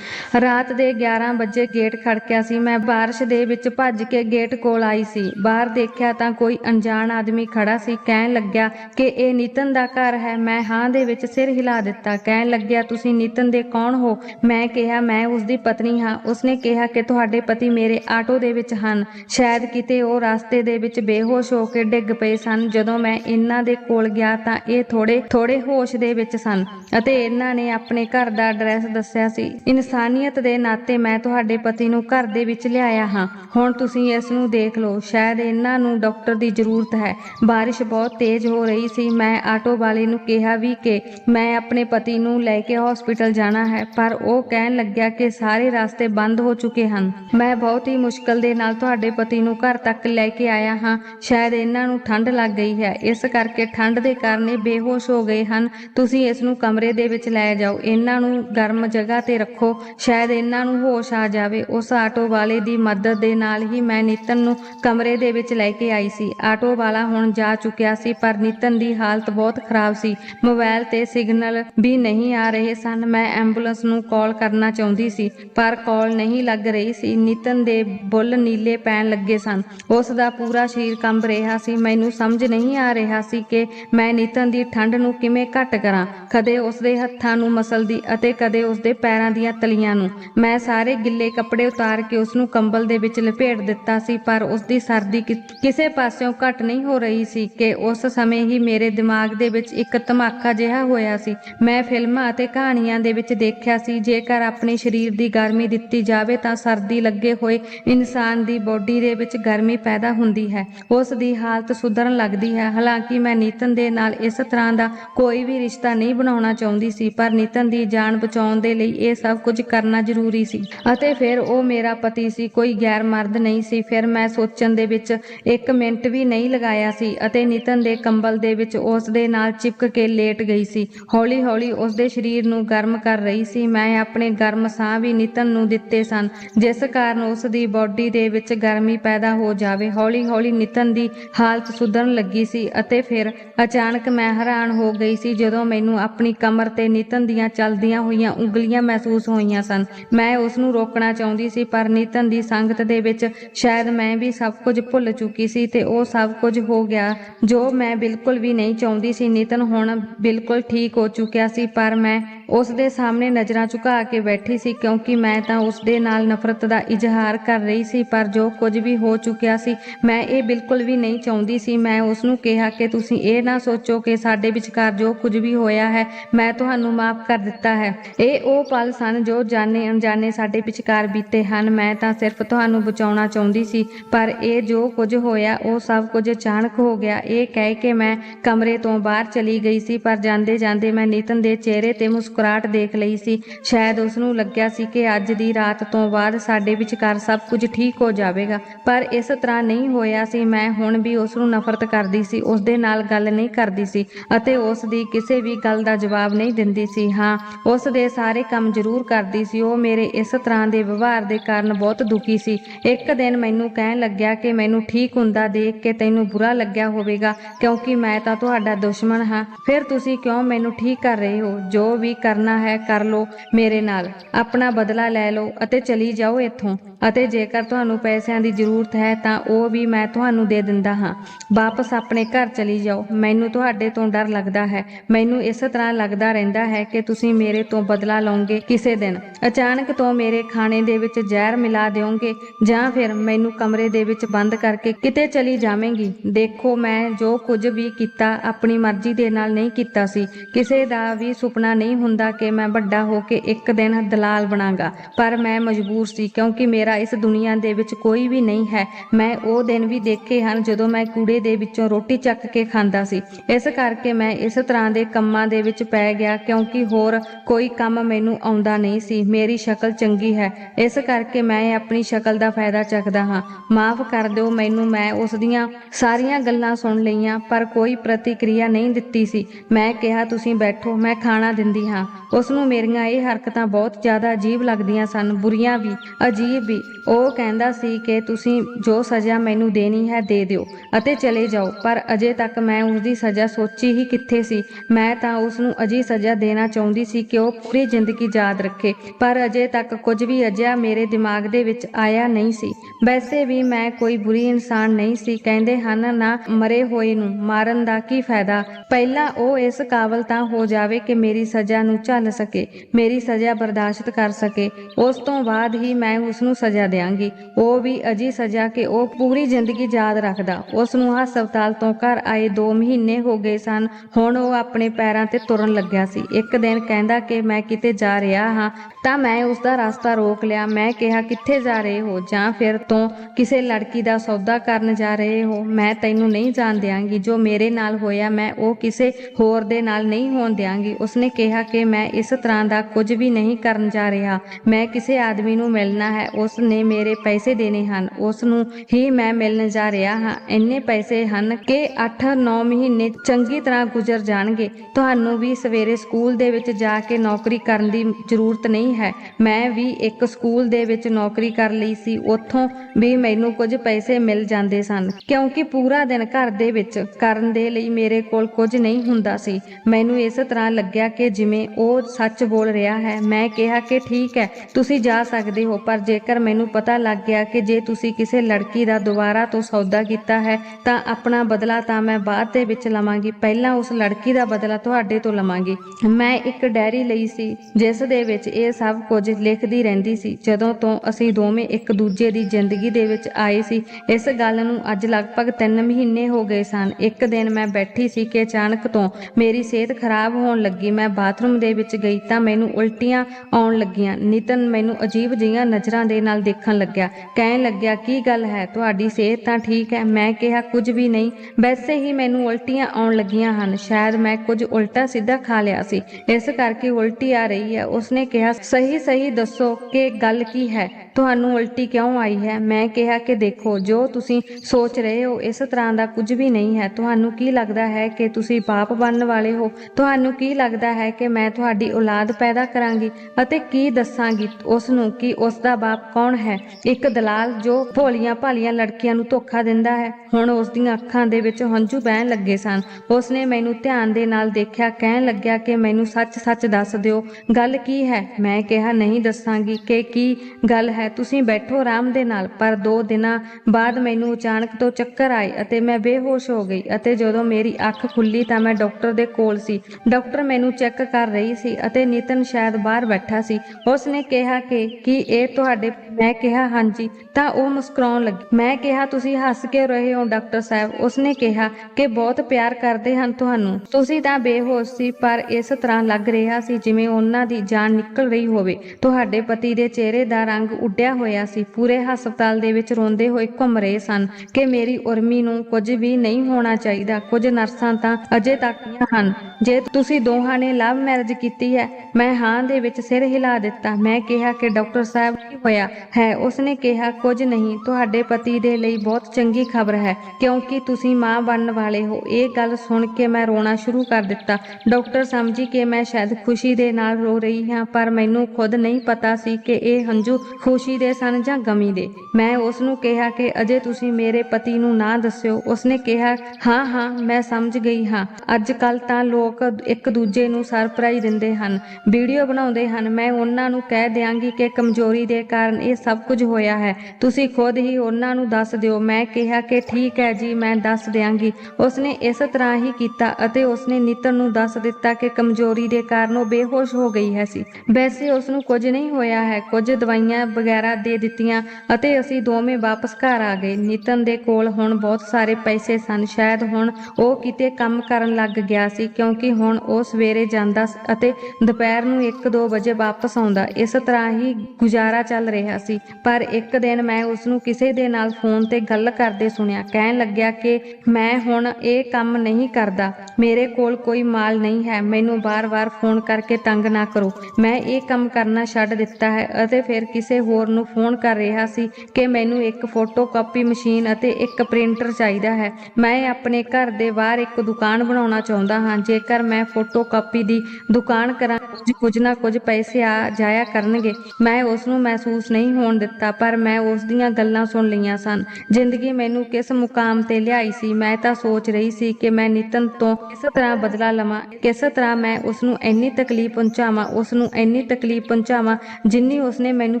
Speaker 1: ਰਾਤ ਦੇ 11 ਵਜੇ ਗੇਟ ਖੜਕਿਆ ਸੀ। ਮੈਂ ਬਾਰਿਸ਼ ਦੇ ਵਿੱਚ ਭੱਜ ਕੇ ਗੇਟ ਕੋਲ ਆਈ ਸੀ। ਬਾਹਰ ਦੇਖਿਆ ਤਾਂ ਕੋਈ ਅਣਜਾਣ ਆਦਮੀ ਖੜਾ ਸੀ। ਕਹਿਣ ਲੱਗਿਆ ਕਿ ਇਹ ਨਿਤਨ ਦਾ ਘਰ ਹੈ। ਮੈਂ ਹਾਂ ਦੇ ਵਿੱਚ ਸਿਰ ਹਿਲਾ ਦਿੱਤਾ। ਕਹਿਣ ਲੱਗਿਆ, ਤੁਸੀਂ ਨਿਤਨ ਦੇ ਕੌਣ ਹੋ? ਮੈਂ ਕਿਹਾ, ਮੈਂ ਉਸ ਦੀ ਪਤਨੀ ਹਾਂ। ਉਸਨੇ ਕਿਹਾ ਕਿ ਤੁਹਾਡੇ ਪਤੀ ਮੇਰੇ ਆਟੋ ਦੇ ਵਿੱਚ ਹਨ। ਸ਼ਾਇਦ ਕਿਤੇ ਉਹ ਰਸਤੇ ਦੇ ਵਿੱਚ ਬੇਹੋਸ਼ ਹੋ ਕੇ ਡਿੱਗ ਪਏ ਸਨ। ਜਦੋਂ ਮੈਂ ਇਹਨਾਂ ਦੇ ਕੋਲ ਗਿਆ ਤਾਂ ਇਹ ਥੋੜੇ ਥੋੜੇ ਹੋਸ਼ ਦੇ ਵਿੱਚ ਸਨ ਅਤੇ ਇਹਨਾਂ ਨੇ ਆਪਣੇ ਘਰ ਦਾ ਐਡਰੈਸ ਦੱਸਿਆ ਸੀ। ਇਨਸਾਨੀਅਤ ਦੇ ਨਾਤੇ ਮੈਂ ਤੁਹਾਡੇ ਪਤੀ ਨੂੰ ਘਰ ਦੇ ਵਿੱਚ ਲਿਆਇਆ ਹਾਂ। ਹੁਣ ਤੁਸੀਂ ਇਸ ਨੂੰ ਦੇਖ ਲਓ। ਸ਼ਾਇਦ ਇਹਨਾਂ ਨੂੰ ਡਾਕਟਰ ਦੀ ਜ਼ਰੂਰਤ ਹੈ। ਬਾਰਿਸ਼ ਬਹੁਤ ਤੇਜ਼ ਹੋ ਰਹੀ ਸੀ। ਮੈਂ ਆਟੋ ਵਾਲੇ ਨੂੰ ਕਿਹਾ ਵੀ ਕਿ ਮੈਂ ਆਪਣੇ ਪਤੀ ਨੂੰ ਲੈ ਕੇ ਹਸਪੀਟਲ ਜਾਣਾ ਹੈ, ਪਰ ਉਹ ਕਹਿਣ ਲੱਗਿਆ ਕਿ ਸਾਰੇ ਰਸਤੇ ਬੰਦ ਹੋ ਚੁੱਕੇ ਹਨ। ਮੈਂ ਬਹੁਤ ਹੀ ਮੁਸ਼ਕਲ ਦੇ ਨਾਲ ਤੁਹਾਡੇ ਪਤੀ ਨੂੰ ਘਰ ਤੱਕ ਲੈ ਕੇ ਆਇਆ ਹਾਂ। ਸ਼ਾਇਦ ਇਹਨਾਂ ਨੂੰ ਠੰਡ ਲੱਗ ਗਈ ਹੈ। ਇਸ ਕਰਕੇ ਠੰਡ ਦੇ ਕਾਰਨ ਇਹ ਬੇਹੋਸ਼ ਹੋ ਗਏ ਹਨ। ਤੁਸੀਂ ਇਸ ਨੂੰ ਕਮਰੇ ਦੇ ਵਿੱਚ ਲੈ ਜਾਓ। ਇਹਨਾਂ ਨੂੰ ਗਰਮ ਜਗ੍ਹਾ ਤੇ ਰੱਖੋ। ਸ਼ਾਇਦ ਇਹਨਾਂ ਨੂੰ ਹੋਸ਼ ਆ ਜਾਵੇ। ਉਸ ਆਟੋ ਵਾਲੇ ਦੀ ਮਦਦ ਦੇ ਨਾਲ ਹੀ ਮੈਂ ਨਿਤਨ ਨੂੰ ਕਮਰੇ ਦੇ ਵਿੱਚ ਲੈ ਕੇ ਆਈ ਸੀ। ਆਟੋ ਵਾਲਾ ਹੁਣ ਜਾ ਚੁੱਕਿਆ ਸੀ, ਪਰ ਨਿਤਨ ਦੀ ਹਾਲਤ ਬਹੁਤ ਖਰਾਬ ਸੀ। ਮੋਬਾਈਲ ਤੇ ਸਿਗਨਲ ਵੀ ਨਹੀਂ ਆ ਰਹੇ ਸਨ। ਮੈਂ ਐਂਬੂਲੈਂਸ ਨੂੰ ਕਾਲ ਕਰਨਾ ਚਾਹੁੰਦੀ ਸੀ, ਪਰ ਕਾਲ ਨਹੀਂ ਲੱਗ ਰਹੀ ਸੀ। ਨਿਤਨ ਦੇ ਬੁੱਲ ਨੀਲੇ ਪੈਣ ਲੱਗੇ ਸਨ। ਉਸ ਦਾ ਪੂਰਾ ਸਰੀਰ ਕੰਬ ਰਿਹਾ ਸੀ। ਮੈਨੂੰ ਸਮਝ ਨਹੀਂ ਆ ਰਿਹਾ ਸੀ ਕਿ ਮੈਂ ਨਿਤਨ ਦੀ ਠੰਡ ਨੂੰ ਕਿਵੇਂ ਘੱਟ ਕਰਾਂ। ਕਦੇ ਉਸ ਦੇ ਹੱਥਾਂ ਨੂੰ ਮਸਲਦੀ ਅਤੇ ਕਦੇ ਉਸ ਦੇ ਪੈਰਾਂ ਦੀਆਂ ਤਲੀਆਂ ਨੂੰ। ਮੈਂ ਸਾਰੇ ਗਿੱਲੇ ਕੱਪੜੇ ਉਤਾਰ ਕੇ ਉਸ ਨੂੰ ਕੰਬਲ ਦੇ ਵਿੱਚ ਲਪੇਟ ਦਿੱਤਾ ਸੀ, ਪਰ ਉਸ ਦੀ ਸਰਦੀ ਕਿ- ਕਿਸੇ ਪਾਸਿਓਂ ਘੱਟ ਨਹੀਂ ਹੋ ਰਹੀ ਸੀ ਕਿ ਉਸ ਸਮੇਂ ਹੀ ਮੇਰੇ ਮੇਰੇ ਦਿਮਾਗ ਦੇ ਵਿੱਚ ਇੱਕ ਧਮਾਕਾ ਜਿਹਾ ਹੋਇਆ ਸੀ। ਮੈਂ ਫਿਲਮਾਂ ਅਤੇ ਕਹਾਣੀਆਂ ਦੇ ਵਿੱਚ ਦੇਖਿਆ ਸੀ। ਜੇਕਰ ਆਪਣੇ ਸਰੀਰ ਦੀ ਗਰਮੀ ਦਿੱਤੀ ਜਾਵੇ ਤਾਂ ਸਰਦੀ ਲੱਗੇ ਹੋਏ ਇਨਸਾਨ ਦੀ ਬੋਡੀ ਦੇ ਵਿੱਚ ਗਰਮੀ ਪੈਦਾ ਹੁੰਦੀ ਹੈ। ਉਸ ਦੀ ਹਾਲਤ ਸੁਧਰਨ ਲੱਗਦੀ ਹੈ। ਹਾਲਾਂਕਿ ਮੈਂ ਨੀਤਨ ਦੇ ਨਾਲ ਇਸ ਤਰ੍ਹਾਂ ਦਾ ਕੋਈ ਵੀ ਰਿਸ਼ਤਾ ਨਹੀਂ ਬਣਾਉਣਾ ਚਾਹੁੰਦੀ ਸੀ, ਪਰ ਨੀਤਨ ਦੀ ਜਾਨ ਬਚਾਉਣ ਦੇ ਲਈ ਇਹ ਸਭ ਕੁਝ ਕਰਨਾ ਜ਼ਰੂਰੀ ਸੀ। ਅਤੇ ਫਿਰ ਉਹ ਮੇਰਾ ਪਤੀ ਸੀ, ਕੋਈ ਗੈਰ ਮਰਦ ਨਹੀਂ ਸੀ। ਫਿਰ ਮੈਂ ਸੋਚਣ ਦੇ ਵਿੱਚ ਇੱਕ ਮਿੰਟ ਵੀ ਨਹੀਂ ਲਗਾਇਆ ਸੀ ਅਤੇ ਨਿਤਨ ਦੇ ਕੰਬਲ ਦੇ ਵਿੱਚ ਉਸ ਦੇ ਨਾਲ ਚਿਪਕ ਕੇ ਲੇਟ ਗਈ ਸੀ। ਹੌਲੀ ਹੌਲੀ ਉਸ ਦੇ ਸਰੀਰ ਨੂੰ ਗਰਮ ਕਰ ਰਹੀ ਸੀ। ਮੈਂ ਆਪਣੇ ਗਰਮ ਸਾਹ ਵੀ ਨਿਤਨ ਨੂੰ ਦਿੱਤੇ ਸਨ, ਜਿਸ ਕਾਰਨ ਉਸ ਦੀ ਬਾਡੀ ਦੇ ਵਿੱਚ ਗਰਮੀ ਪੈਦਾ ਹੋ ਜਾਵੇ। ਹੌਲੀ ਹੌਲੀ ਨਿਤਨ ਦੀ ਹਾਲਤ ਸੁਧਰਨ ਲੱਗੀ ਸੀ ਅਤੇ ਫਿਰ ਅਚਾਨਕ ਮੈਂ ਹੈਰਾਨ ਹੋ ਗਈ ਸੀ ਜਦੋਂ ਮੈਨੂੰ ਆਪਣੀ ਕਮਰ ਤੇ ਨਿਤਨ ਦੀਆਂ ਚੱਲਦੀਆਂ ਹੋਈਆਂ ਉਂਗਲੀਆਂ ਮਹਿਸੂਸ ਹੋਈਆਂ ਸਨ। ਮੈਂ ਉਸ ਨੂੰ ਰੋਕਣਾ ਚਾਹੁੰਦੀ ਸੀ, ਪਰ ਨਿਤਨ ਦੀ ਸੰਗਤ ਦੇ ਵਿੱਚ ਸ਼ਾਇਦ ਮੈਂ ਵੀ ਸਭ ਕੁਝ ਭੁੱਲ ਚੁੱਕੀ ਸੀ ਤੇ ਉਹ ਸਭ ਕੁਝ ਹੋ ਗਿਆ, ਜੋ ਮੈਂ ਬਿਲਕੁਲ ਵੀ ਨਹੀਂ ਚਾਹੁੰਦੀ ਸੀ। ਨਿਤਨ ਹੁਣ ਬਿਲਕੁਲ ਠੀਕ ਹੋ ਚੁੱਕਿਆ ਸੀ ਪਰ ਮੈਂ ਉਸ ਦੇ ਸਾਹਮਣੇ ਨਜ਼ਰਾਂ ਝੁਕਾ ਕੇ ਬੈਠੀ ਸੀ ਕਿਉਂਕਿ ਮੈਂ ਤਾਂ ਉਸ ਦੇ ਨਾਲ ਨਫ਼ਰਤ ਦਾ ਇਜ਼ਹਾਰ ਕਰ ਰਹੀ ਸੀ, ਪਰ ਜੋ ਕੁਝ ਵੀ ਹੋ ਚੁੱਕਿਆ ਸੀ, ਮੈਂ ਇਹ ਬਿਲਕੁਲ ਵੀ ਨਹੀਂ ਚਾਹੁੰਦੀ ਸੀ। ਮੈਂ ਉਸ ਨੂੰ ਕਿਹਾ ਕਿ ਤੁਸੀਂ ਇਹ ਨਾ ਸੋਚੋ ਕਿ ਸਾਡੇ ਵਿਚਕਾਰ ਜੋ ਕੁਝ ਵੀ ਹੋਇਆ ਹੈ, ਮੈਂ ਤੁਹਾਨੂੰ ਮਾਫ ਕਰ ਦਿੱਤਾ ਹੈ। ਇਹ ਉਹ ਪਲ ਸਨ ਜੋ ਜਾਣੇ ਅਣਜਾਣੇ ਸਾਡੇ ਵਿਚਕਾਰ ਬੀਤੇ ਹਨ। ਮੈਂ ਤਾਂ ਸਿਰਫ ਤੁਹਾਨੂੰ ਬਚਾਉਣਾ ਚਾਹੁੰਦੀ ਸੀ, ਪਰ ਇਹ ਜੋ ਕੁਝ ਹੋਇਆ, ਉਹ ਸਭ ਕੁਝ ਅਚਾਨਕ ਹੋ ਗਿਆ। ਇਹ ਕਹਿ ਕੇ ਮੈਂ ਕਮਰੇ ਤੋਂ ਬਾਹਰ ਚਲੀ ਗਈ ਸੀ, ਪਰ ਜਾਂਦੇ ਜਾਂਦੇ ਮੈਂ ਨਿਤਨ ਦੇ ਚਿਹਰੇ ਤੇ ਮੁਸਕਰਾਹਟ ਦੇਖ ਲਈ ਸੀ। ਸ਼ਾਇਦ ਉਸ ਨੂੰ ਲੱਗਿਆ ਸੀ ਕਿ ਅੱਜ ਦੀ ਰਾਤ ਤੋਂ ਬਾਅਦ ਸਾਡੇ ਵਿਚਕਾਰ ਸਭ ਕੁਝ ਠੀਕ ਹੋ ਜਾਵੇਗਾ। ਪਰ ਇਸ ਤਰ੍ਹਾਂ ਨਹੀਂ ਹੋਇਆ ਸੀ। ਮੈਂ ਹੁਣ ਵੀ ਉਸ ਨੂੰ ਨਫ਼ਰਤ ਕਰਦੀ ਸੀ ਉਸ ਦੇ ਨਾਲ ਗੱਲ ਨਹੀਂ ਕਰਦੀ ਸੀ ਅਤੇ ਉਸ ਦੀ ਕਿਸੇ ਵੀ ਗੱਲ ਦਾ ਜਵਾਬ ਨਹੀਂ ਦਿੰਦੀ ਸੀ। ਹਾਂ ਉਸ ਦੇ ਸਾਰੇ ਕੰਮ ਜ਼ਰੂਰ ਕਰਦੀ ਸੀ। ਉਹ ਮੇਰੇ ਇਸ ਤਰ੍ਹਾਂ ਦੇ ਵਿਵਹਾਰ ਦੇ ਕਾਰਨ ਬਹੁਤ ਦੁਖੀ ਸੀ। ਇੱਕ ਦਿਨ ਮੈਨੂੰ ਕਹਿਣ ਲੱਗਿਆ ਕਿ ਮੈਨੂੰ ਠੀਕ ਹੁੰਦਾ ਦੇਖ ਕੇ ਤੈਨੂੰ ਬੁਰਾ ਲੱਗਿਆ ਹੋਵੇਗਾ, ਕਿਉਂਕਿ ਮੈਂ ਤਾਂ ਤੁਹਾਡਾ ਦੁਸ਼ਮਣ ਹਾਂ। ਫਿਰ ਤੁਸੀਂ ਕਿਉਂ ਮੈਨੂੰ ਠੀਕ ਕਰ ਰਹੇ ਹੋ? ਜੋ ਵੀ ਕਰਨਾ ਹੈ, ਕਰ ਲਓ ਮੇਰੇ ਨਾਲ। ਆਪਣਾ ਬਦਲਾ ਲੈ ਲਓ ਅਤੇ ਚਲੀ ਜਾਓ ਇੱਥੋਂ। ਅਤੇ ਜੇਕਰ ਤੁਹਾਨੂੰ ਪੈਸਿਆਂ ਦੀ ਜ਼ਰੂਰਤ ਹੈ ਤਾਂ ਉਹ ਵੀ ਮੈਂ ਤੁਹਾਨੂੰ ਦੇ ਦਿੰਦਾ ਹਾਂ। ਵਾਪਸ ਆਪਣੇ ਘਰ ਚਲੀ ਜਾਓ। ਮੈਨੂੰ ਤੁਹਾਡੇ ਤੋਂ ਡਰ ਲੱਗਦਾ ਹੈ। ਮੈਨੂੰ ਇਸ ਤਰ੍ਹਾਂ ਲੱਗਦਾ ਰਹਿੰਦਾ ਹੈ ਕਿ ਤੁਸੀਂ ਮੇਰੇ ਤੋਂ ਬਦਲਾ ਲਓਗੇ ਕਿਸੇ ਦਿਨ। ਅਚਾਨਕ ਤੋਂ ਮੇਰੇ ਖਾਣੇ ਦੇ ਵਿੱਚ ਜ਼ਹਿਰ ਮਿਲਾ ਦਿਓਗੇ ਜਾਂ ਫਿਰ ਮੈਨੂੰ ਕਮਰੇ ਦੇ ਵਿੱਚ ਬੰਦ ਕਰਕੇ ਕਿਤੇ ਚਲੀ ਜਾਵੇਂਗੀ। ਦੇਖੋ, ਮੈਂ ਜੋ ਕੁਝ ਵੀ ਕੀਤਾ, ਆਪਣੀ ਮਰਜ਼ੀ ਦੇ ਨਾਲ ਨਹੀਂ ਕੀਤਾ ਸੀ। ਕਿਸੇ ਦਾ ਵੀ ਸੁਪਨਾ ਨਹੀਂ ਹੁੰਦਾ ਕਿ ਮੈਂ ਵੱਡਾ ਹੋ ਕੇ ਇੱਕ ਦਿਨ ਦਲਾਲ ਬਣਾਂਗਾ। ਪਰ ਮੈਂ ਮਜਬੂਰ ਸੀ ਕਿਉਂਕਿ ਮੇਰਾ ਇਸ ਦੁਨੀਆ ਦੇ ਵਿੱਚ ਕੋਈ ਵੀ ਨਹੀਂ ਹੈ। ਮੈਂ ਉਹ ਦਿਨ ਵੀ ਦੇਖੇ ਹਨ ਜਦੋਂ ਮੈਂ ਕੂੜੇ ਦੇ ਵਿੱਚੋਂ ਰੋਟੀ ਚੱਕ ਕੇ ਖਾਂਦਾ ਸੀ। ਇਸ ਕਰਕੇ ਮੈਂ ਇਸ ਤਰ੍ਹਾਂ ਦੇ ਕੰਮਾਂ ਦੇ ਵਿੱਚ ਪੈ ਗਿਆ ਕਿਉਂਕਿ ਹੋਰ ਕੋਈ ਕੰਮ ਮੈਨੂੰ ਆਉਂਦਾ ਨਹੀਂ ਸੀ। ਮੇਰੀ ਸ਼ਕਲ ਚੰਗੀ ਹੈ। ਇਸ ਕਰਕੇ ਮੈਂ ਆਪਣੀ ਸ਼ਕਲ ਦਾ ਫਾਇਦਾ ਚੱਕਦਾ ਹਾਂ। ਮਾਫ ਕਰ ਦਿਓ ਮੈਨੂੰ, ਮੈਂ ਉਸ ਦੀਆਂ ਸਾਰੀਆਂ ਗੱਲਾਂ ਸੁਣ ਲਈਆਂ, ਪਰ ਕੋਈ ਪ੍ਰਤੀਕਿਰਿਆ ਨਹੀਂ ਦਿੱਤੀ ਸੀ। ਮੈਂ ਕਿਹਾ, ਤੁਸੀਂ ਬੈਠੋ, ਮੈਂ ਖਾਣਾ ਦਿੰਦੀ ਹਾਂ। ਉਸ ਨੂੰ ਮੇਰੀਆਂ ਇਹ ਹਰਕਤਾਂ ਬਹੁਤ ਜ਼ਿਆਦਾ ਅਜੀਬ ਲੱਗਦੀਆਂ ਸਨ, ਬੁਰੀਆਂ ਵੀ, ਅਜੀਬ ਵੀ। ਉਹ ਕਹਿੰਦਾ ਸੀ ਕਿ ਤੁਸੀਂ ਜੋ ਸਜ਼ਾ ਮੈਨੂੰ ਦੇਣੀ ਹੈ ਦੇ ਦਿਓ ਅਤੇ ਚਲੇ ਜਾਓ, ਪਰ ਅਜੇ ਤੱਕ ਮੈਂ ਉਸ ਦੀ ਸਜ਼ਾ ਸੋਚੀ ਹੀ ਕਿੱਥੇ ਸੀ। ਮੈਂ ਤਾਂ ਉਸ ਨੂੰ ਅਜੀ ਸਜ਼ਾ ਦੇਣਾ ਚਾਹੁੰਦੀ ਸੀ ਕਿ ਉਹ ਪੂਰੀ ਜ਼ਿੰਦਗੀ ਯਾਦ ਰੱਖੇ, ਪਰ ਅਜੇ ਤੱਕ ਕੁਝ ਵੀ ਅਜਿਹਾ ਮੇਰੇ ਦਿਮਾਗ ਦੇ ਵਿੱਚ ਆਇਆ ਨਹੀਂ ਸੀ। ਵੈਸੇ ਵੀ ਮੈਂ ਕੋਈ ਬੁਰੀ ਇਨਸਾਨ ਨਹੀਂ ਸੀ, ਕਹਿੰਦੇ ਹਨ ਨਾ ਮਰੇ ਹੋਏ ਨੂੰ ਮਾਰਨ ਦਾ ਕੀ ਫਾਇਦਾ। ਪਹਿਲਾਂ ਉਹ ਇਸ ਕਾਬਲ ਤਾਂ ਹੋ ਜਾਵੇ ਕਿ ਮੇਰੀ ਸਜ਼ਾ ਨੂੰ ਝੱਲ ਸਕੇ, ਮੇਰੀ ਸਜ਼ਾ ਬਰਦਾਸ਼ਤ ਕਰ ਸਕੇ, ਉਸ ਤੋਂ ਬਾਅਦ ਹੀ ਮੈਂ ਉਸ ਨੂੰ ਸਜ਼ਾ ਦੇਵਾਂਗੀ ਉਹ ਵੀ ਅਜੀ ਸਜ਼ਾ ਕਿ ਉਹ ਪੂਰੀ ਜ਼ਿੰਦਗੀ ਯਾਦ ਰੱਖਦਾ। ਉਸ ਨੂੰ ਹਸਪਤਾਲ ਤੋਂ ਘਰ ਆਏ 2 ਮਹੀਨੇ ਹੋ ਗਏ ਸਨ। ਹੁਣ ਉਹ ਆਪਣੇ ਪੈਰਾਂ ਤੇ ਤੁਰਨ ਲੱਗਿਆ ਸੀ। ਇੱਕ ਦਿਨ ਕਹਿੰਦਾ ਕਿ ਮੈਂ ਕਿਤੇ ਜਾ ਰਿਹਾ ਹਾਂ, ਤਾਂ ਮੈਂ ਉਸ ਦਾ ਰਸਤਾ ਰੋਕ ਲਿਆ। ਮੈਂ ਕਿਹਾ, ਕਿੱਥੇ ਜਾ ਰਹੇ ਹੋ? ਜਾਂ ਫਿਰ ਤੋਂ ਕਿਸੇ ਲੜਕੀ ਦਾ ਸੌਦਾ ਕਰਨ ਜਾ ਰਹੇ ਹੋ? ਮੈਂ ਤੈਨੂੰ ਨਹੀਂ ਜਾਣ ਦਿਆਂਗੀ। ਜੋ ਮੇਰੇ ਨਾਲ ਹੋਇਆ, ਮੈਂ ਉਹ ਕਿਸੇ ਹੋਰ ਦੇ ਨਾਲ ਨਹੀਂ ਹੋਣ ਦਿਆਂਗੀ। ਉਸਨੇ ਕਿਹਾ ਕਿ ਮੈਂ ਇਸ ਤਰ੍ਹਾਂ ਦਾ ਕੁਝ ਵੀ ਨਹੀਂ ਕਰਨ ਜਾ ਰਿਹਾ। ਮੈਂ ਕਿਸੇ ਆਦਮੀ ਨੂੰ ਮਿਲਣਾ ਹੈ। ਉਸ ਨੇ ਮੇਰੇ ਪੈਸੇ ਦੇਣੇ ਹਨ। ਉਸ ਨੂੰ ਹੀ ਮੈਂ ਮਿਲਣ ਜਾ ਰਿਹਾ ਹਾਂ। ਇੰਨੇ ਪੈਸੇ ਹਨ ਕਿ 8-9 ਮਹੀਨੇ ਚੰਗੀ ਤਰ੍ਹਾਂ ਗੁਜ਼ਰ ਜਾਣਗੇ। ਤੁਹਾਨੂੰ ਵੀ ਸਵੇਰੇ ਸਕੂਲ ਦੇ ਵਿੱਚ ਜਾ ਕੇ ਨੌਕਰੀ ਕਰਨ ਦੀ ਜ਼ਰੂਰਤ ਨਹੀਂ ਹੈ। ਮੈਂ ਵੀ ਇੱਕ ਸਕੂਲ ਦੇ ਵਿੱਚ ਨੌਕਰੀ ਕਰ ਲਈ ਸੀ। ਉੱਥੋਂ ਵੀ ਮੈਨੂੰ ਕੁਝ ਪੈਸੇ ਮਿਲ ਜਾਂਦੇ ਸਨ। ਕਿਉਂਕਿ ਪੂਰਾ ਦਿਨ ਘਰ ਦੇ ਵਿੱਚ ਕਰਨ ਦੇ ਲਈ ਮੇਰੇ ਕੋਲ ਕੁਝ ਨਹੀਂ ਹੁੰਦਾ ਸੀ। ਮੈਨੂੰ ਇਸ ਤਰ੍ਹਾਂ ਲੱਗਿਆ ਕਿ ਜਿਵੇਂ ਉਹ ਸੱਚ ਬੋਲ ਰਿਹਾ ਹੈ। ਮੈਂ ਕਿਹਾ ਕਿ ਠੀਕ ਹੈ, ਤੁਸੀਂ ਜਾ ਸਕਦੇ ਹੋ, ਪਰ ਜੇਕਰ ਮੈਨੂੰ ਪਤਾ ਲੱਗ ਗਿਆ ਕਿ ਜੇ ਤੁਸੀਂ ਕਿਸੇ ਲੜਕੀ ਦਾ ਦੁਬਾਰਾ ਤੋਂ ਸੌਦਾ ਕੀਤਾ ਹੈ, ਤਾਂ ਆਪਣਾ ਬਦਲਾ ਤਾਂ ਮੈਂ ਬਾਅਦ ਦੇ ਵਿੱਚ ਲਵਾਂਗੀ। ਪਹਿਲਾਂ ਉਸ ਲੜਕੀ ਦਾ ਬਦਲਾ ਤੁਹਾਡੇ ਤੋਂ ਲਵਾਂਗੀ। ਮੈਂ ਇੱਕ ਡਾਇਰੀ ਲਈ ਸੀ, ਜਿਸ ਦੇ ਵਿੱਚ ਇਹ ਸਭ ਕੁਝ ਲਿਖਦੀ ਰਹਿੰਦੀ ਸੀ। ਜਦੋਂ ਤੋਂ ਅਸੀਂ ਦੋਵੇਂ ਇੱਕ ਦੂਜੇ ਦੀ ਜ਼ਿੰਦਗੀ ਦੇ ਵਿੱਚ ਆਏ ਸੀ, ਇਸ ਗੱਲ ਨੂੰ ਅੱਜ ਲਗਭਗ 3 ਮਹੀਨੇ ਹੋ ਗਏ ਸਨ। ਇੱਕ ਦਿਨ ਮੈਂ ਬੈਠੀ ਸੀ ਕਿ ਅਚਾਨਕ ਤੋਂ ਮੇਰੀ ਸਿਹਤ ਖਰਾਬ ਹੋਣ ਲੱਗੀ। ਮੈਂ ਬਾਥਰੂਮ ਦੇ ਵਿੱਚ ਗਈ ਤਾਂ ਮੈਨੂੰ ਉਲਟੀਆਂ ਆਉਣ ਲੱਗੀਆਂ। ਨਿਤਨ ਮੈਨੂੰ ਅਜੀਬ ਜਿਹੀਆਂ ਨਜ਼ਰਾਂ ਦੇ ਨਾਲ ਦੇਖਣ ਲੱਗਿਆ। ਕਹਿਣ ਲੱਗਿਆ, ਕੀ ਗੱਲ ਹੈ? ਤੁਹਾਡੀ ਸਿਹਤ ਤਾਂ ਠੀਕ ਹੈ। ਮੈਂ ਕਿਹਾ, ਕੁਝ ਵੀ ਨਹੀਂ। ਵੈਸੇ ਹੀ ਮੈਨੂੰ ਉਲਟੀਆਂ ਆਉਣ ਲੱਗੀਆਂ ਹਨ। ਸ਼ਾਇਦ ਮੈਂ ਕੁਝ ਉਲਟਾ ਸਿੱਧਾ ਖਾ ਲਿਆ ਸੀ। ਇਸ ਕਰਕੇ ਉਲਟੀ ਆ ਰਹੀ ਹੈ। ਉਸਨੇ ਕਿਹਾ, ਸਹੀ ਸਹੀ ਦੱਸੋ ਕਿ ਗੱਲ ਕੀ ਹੈ? ਤੁਹਾਨੂੰ ਉਲਟੀ ਕਿਉਂ ਆਈ ਹੈ? ਮੈਂ ਕਿਹਾ ਕਿ ਦੇਖੋ, ਜੋ ਤੁਸੀਂ ਸੋਚ ਰਹੇ ਹੋ, ਇਸ ਤਰ੍ਹਾਂ ਦਾ ਕੁਝ ਵੀ ਨਹੀਂ ਹੈ। ਤੁਹਾਨੂੰ ਕੀ ਲੱਗਦਾ ਹੈ ਕਿ ਤੁਸੀਂ ਬਾਪ ਬਣਨ ਵਾਲੇ ਹੋ? ਤੁਹਾਨੂੰ ਕੀ ਲੱਗਦਾ ਹੈ ਕਿ ਮੈਂ ਤੁਹਾਡੀ ਔਲਾਦ ਪੈਦਾ ਕਰਾਂਗੀ? ਅਤੇ ਕੀ ਦੱਸਾਂਗੀ ਉਸ ਨੂੰ ਕਿ ਉਸ ਦਾ ਬਾਪ ਕੌਣ ਹੈ? ਇੱਕ ਦਲਾਲ ਜੋ ਭੋਲੀਆਂ ਭਾਲੀਆਂ ਲੜਕੀਆਂ ਨੂੰ ਧੋਖਾ ਦਿੰਦਾ ਹੈ। ਹੁਣ ਉਸ ਦੀਆਂ ਅੱਖਾਂ ਦੇ ਵਿੱਚ ਹੰਝੂ ਬਹਿਣ ਲੱਗੇ ਸਨ। ਉਸਨੇ ਮੈਨੂੰ ਧਿਆਨ ਦੇ ਨਾਲ ਦੇਖਿਆ, ਕਹਿਣ ਲੱਗਿਆ ਕਿ ਮੈਨੂੰ ਸੱਚ-ਸੱਚ ਦੱਸ ਦਿਓ, ਗੱਲ ਕੀ ਹੈ? ਮੈਂ ਕਿਹਾ, ਨਹੀਂ ਦੱਸਾਂਗੀ ਕਿ ਕੀ ਗੱਲ ਹੈ? ਤੁਸੀਂ ਬੈਠੋ ਆਰਾਮ ਦੇ ਨਾਲ। ਪਰ ਦੋ ਦਿਨਾਂ ਬਾਅਦ ਮੈਨੂੰ ਅਚਾਨਕ ਤੋਂ ਚੱਕਰ ਆਏ ਅਤੇ ਮੈਂ ਬੇਹੋਸ਼ ਹੋ ਗਈ ਅਤੇ ਜਦੋਂ ਮੇਰੀ ਅੱਖ ਖੁੱਲੀ ਤਾਂ ਮੈਂ ਡਾਕਟਰ ਦੇ ਕੋਲ ਸੀ। ਡਾਕਟਰ ਮੈਨੂੰ ਚੈੱਕ ਕਰ ਰਹੀ ਸੀ ਅਤੇ ਨਿਤਨ ਸ਼ਾਇਦ ਬਾਹਰ ਬੈਠਾ ਸੀ। ਉਸਨੇ ਕਿਹਾ ਕਿ, ਕੀ ਇਹ ਤੁਹਾਡੇ ਮੈਂ ਕਿਹਾ, ਹਾਂਜੀ। ਤਾਂ ਉਹ ਮੁਸਕਰਾਉਣ ਲੱਗੀ। ਮੈਂ ਕਿਹਾ, ਤੁਸੀਂ ਹੱਸ ਕੇ ਰਹੇ ਹੋ ਡਾਕਟਰ ਸਾਹਿਬ। ਉਸਨੇ ਕਿਹਾ ਕਿ, ਬਹੁਤ ਪਿਆਰ ਕਰਦੇ ਹਨ ਤੁਹਾਨੂੰ। ਤੁਸੀਂ ਤਾਂ ਬੇਹੋਸ਼ ਸੀ, ਪਰ ਇਸ ਤਰ੍ਹਾਂ ਲੱਗ ਰਿਹਾ ਸੀ ਜਿਵੇਂ ਉਹਨਾਂ ਦੀ ਜਾਨ ਨਿਕਲ ਰਹੀ ਹੋਵੇ। ਤੁਹਾਡੇ ਪਤੀ ਦੇ ਚਿਹਰੇ ਦਾ ਰੰਗ ਉੱਡਿਆ ਹੋਇਆ ਸੀ। ਪੂਰੇ ਹਸਪਤਾਲ ਦੇ ਵਿੱਚ ਰੋਂਦੇ ਹੋਏ ਘੁੰਮ ਰਹੇ ਸਨ ਕਿ ਮੇਰੀ ਉਰਮੀ ਨੂੰ ਕੁਝ ਵੀ ਨਹੀਂ ਹੋਣਾ ਚਾਹੀਦਾ। ਕੁਝ ਨਰਸਾਂ ਤਾਂ ਅਜੇ ਤੱਕ ਹਨ। ਜੇ ਤੁਸੀਂ ਦੋਹਾਂ ਨੇ ਲਵ ਮੈਰਿਜ ਕੀਤੀ ਹੈ, ਮੈਂ ਹਾਂ ਦੇ ਵਿੱਚ ਸਿਰ ਹਿਲਾ ਦਿੱਤਾ। ਮੈਂ ਕਿਹਾ ਕਿ ਡਾਕਟਰ ਸਾਹਿਬ ਕੀ ਹੋਇਆ? ਹੈ, ਉਸਨੇ ਕਿਹਾ, ਕੁਝ ਨਹੀਂ। ਤੁਹਾਡੇ ਪਤੀ ਦੇ ਲਈ ਬਹੁਤ ਚੰਗੀ ਖਬਰ ਹੈ, ਕਿਉਂਕਿ ਤੁਸੀਂ ਮਾਂ ਬਣਨ ਵਾਲੇ ਹੋ। ਇਹ ਗੱਲ ਸੁਣ ਕੇ ਮੈਂ ਰੋਣਾ ਸ਼ੁਰੂ ਕਰ ਦਿੱਤਾ। ਡਾਕਟਰ ਸਮਝੀ ਕਿ ਮੈਂ ਸ਼ਾਇਦ ਖੁਸ਼ੀ ਦੇ ਨਾਲ ਰੋ ਰਹੀ ਹਾਂ, ਪਰ ਮੈਨੂੰ ਖੁਦ ਨਹੀਂ ਪਤਾ ਸੀ ਕਿ ਇਹ ਹੰਝੂ ਖੁਸ਼ ਖੁਸ਼ੀ ਦੇ ਸਨ ਜਾਂ ਗਮੀ ਦੇ। ਮੈਂ ਉਸ ਨੂੰ ਕਿਹਾ ਕਿ ਅਜੇ ਤੁਸੀਂ ਮੇਰੇ ਪਤੀ ਨੂੰ ਨਾ ਦੱਸਿਓ। ਉਸਨੇ ਕਿਹਾ, ਹਾਂ ਹਾਂ, ਮੈਂ ਸਮਝ ਗਈ ਹਾਂ। ਅੱਜ ਕੱਲ ਤਾਂ ਲੋਕ ਇੱਕ ਦੂਜੇ ਨੂੰ ਸਰਪ੍ਰਾਈਜ਼ ਦਿੰਦੇ ਹਨ। ਵੀਡੀਓ ਬਣਾਉਂਦੇ ਹਨ। ਮੈਂ ਉਹਨਾਂ ਨੂੰ ਕਹਿ ਦਿਆਂਗੀ ਕਿ ਕਮਜ਼ੋਰੀ ਦੇ ਕਾਰਨ ਇਹ ਸਭ ਕੁਝ ਹੋਇਆ ਹੈ। ਤੁਸੀਂ ਖੁਦ ਹੀ ਉਹਨਾਂ ਨੂੰ ਦੱਸ ਦਿਓ। ਮੈਂ ਕਿਹਾ ਕਿ ਠੀਕ ਹੈ ਜੀ, ਮੈਂ ਦੱਸ ਦਿਆਂਗੀ। ਉਸਨੇ ਇਸ ਤਰ੍ਹਾਂ ਹੀ ਕੀਤਾ ਅਤੇ ਉਸਨੇ ਨਿਤਨ ਨੂੰ ਦੱਸ ਦਿੱਤਾ ਕਿ ਕਮਜ਼ੋਰੀ ਦੇ ਕਾਰਨ ਉਹ ਬੇਹੋਸ਼ ਹੋ ਗਈ ਹੈ ਸੀ। ਵੈਸੇ ਉਸ ਨੂੰ ਕੁਝ ਨਹੀਂ ਹੋਇਆ ਹੈ। ਕੁਝ ਦਵਾਈਆਂ ਵਗੈਰਾ ਦੇ ਦਿੱਤੀਆਂ ਅਤੇ ਅਸੀਂ ਦੋਵੇਂ ਵਾਪਸ ਘਰ ਆ ਗਏ। ਨਿਤਨ ਦੇ ਕੋਲ ਹੁਣ ਬਹੁਤ ਸਾਰੇ ਪੈਸੇ ਸਨ। ਸ਼ਾਇਦ ਹੁਣ ਉਹ ਕਿਤੇ ਕੰਮ ਕਰਨ ਲੱਗ ਗਿਆ ਸੀ, ਕਿਉਂਕਿ ਹੁਣ ਉਹ ਸਵੇਰੇ ਜਾਂਦਾ ਅਤੇ ਦੁਪਹਿਰ ਨੂੰ 1-2 ਵਜੇ ਵਾਪਸ ਆਉਂਦਾ। ਇਸ ਤਰ੍ਹਾਂ ਹੀ ਗੁਜ਼ਾਰਾ ਚੱਲ ਰਿਹਾ ਸੀ। ਪਰ ਇੱਕ ਦਿਨ ਮੈਂ ਉਸ ਨੂੰ ਕਿਸੇ ਦੇ ਨਾਲ ਫੋਨ ਤੇ ਗੱਲ ਕਰਦੇ ਸੁਣਿਆ। ਕਹਿਣ ਲੱਗਿਆ ਕਿ ਮੈਂ ਹੁਣ ਇਹ ਕੰਮ ਨਹੀਂ ਕਰਦਾ। ਮੇਰੇ ਕੋਲ ਕੋਈ ਮਾਲ ਨਹੀਂ ਹੈ। ਮੈਨੂੰ ਬਾਰ-ਬਾਰ ਫੋਨ ਕਰਕੇ ਤੰਗ ਨਾ ਕਰੋ। ਮੈਂ ਇਹ ਕੰਮ ਕਰਨਾ ਛੱਡ ਦਿੱਤਾ ਹੈ ਅਤੇ ਫਿਰ ਕਿਸੇ ਹੋਰ ਨੂੰ ਫੋਨ ਕਰ ਰਿਹਾ ਸੀ ਕਿ ਮੈਨੂੰ ਇੱਕ ਫੋਟੋਕਾਪੀ ਮਸ਼ੀਨ ਅਤੇ ਇੱਕ ਪ੍ਰਿੰਟਰ ਚਾਹੀਦਾ ਹੈ। ਮੈਂ ਆਪਣੇ ਘਰ ਦੇ ਬਾਹਰ ਇੱਕ ਦੁਕਾਨ ਬਣਾਉਣਾ ਚਾਹੁੰਦਾ ਹਾਂ। ਜੇਕਰ ਮੈਂ ਫੋਟੋਕਾਪੀ ਦੀ ਦੁਕਾਨ ਕਰਾਂ, ਕੁਝ ਨਾ ਕੁਝ ਪੈਸੇ ਆ ਜਾਇਆ ਕਰਨਗੇ। ਮੈਂ ਉਸ ਨੂੰ ਮਹਿਸੂਸ ਨਹੀਂ ਹੋਣ ਦਿੱਤਾ, ਪਰ ਮੈਂ ਉਸ ਦੀਆਂ ਗੱਲਾਂ ਸੁਣ ਲਈਆਂ ਸਨ। ਜ਼ਿੰਦਗੀ ਮੈਨੂੰ ਕਿਸ ਮੁਕਾਮ ਤੇ ਲਿਆਈ ਸੀ? ਮੈਂ ਤਾਂ ਸੋਚ ਰਹੀ ਸੀ ਕਿ ਮੈਂ ਨਿਤਨ ਤੋਂ ਕਿਸ ਤਰ੍ਹਾਂ ਬਦਲਾ ਲਵਾਂ, ਕਿਸ ਤਰ੍ਹਾਂ ਮੈਂ ਉਸ ਨੂੰ ਇੰਨੀ ਤਕਲੀਫ ਪਹੁੰਚਾਵਾਂ ਉਸ ਨੂੰ ਇੰਨੀ ਤਕਲੀਫ ਪਹੁੰਚਾਵਾਂ ਜਿੰਨੀ ਉਸਨੇ ਮੈਨੂੰ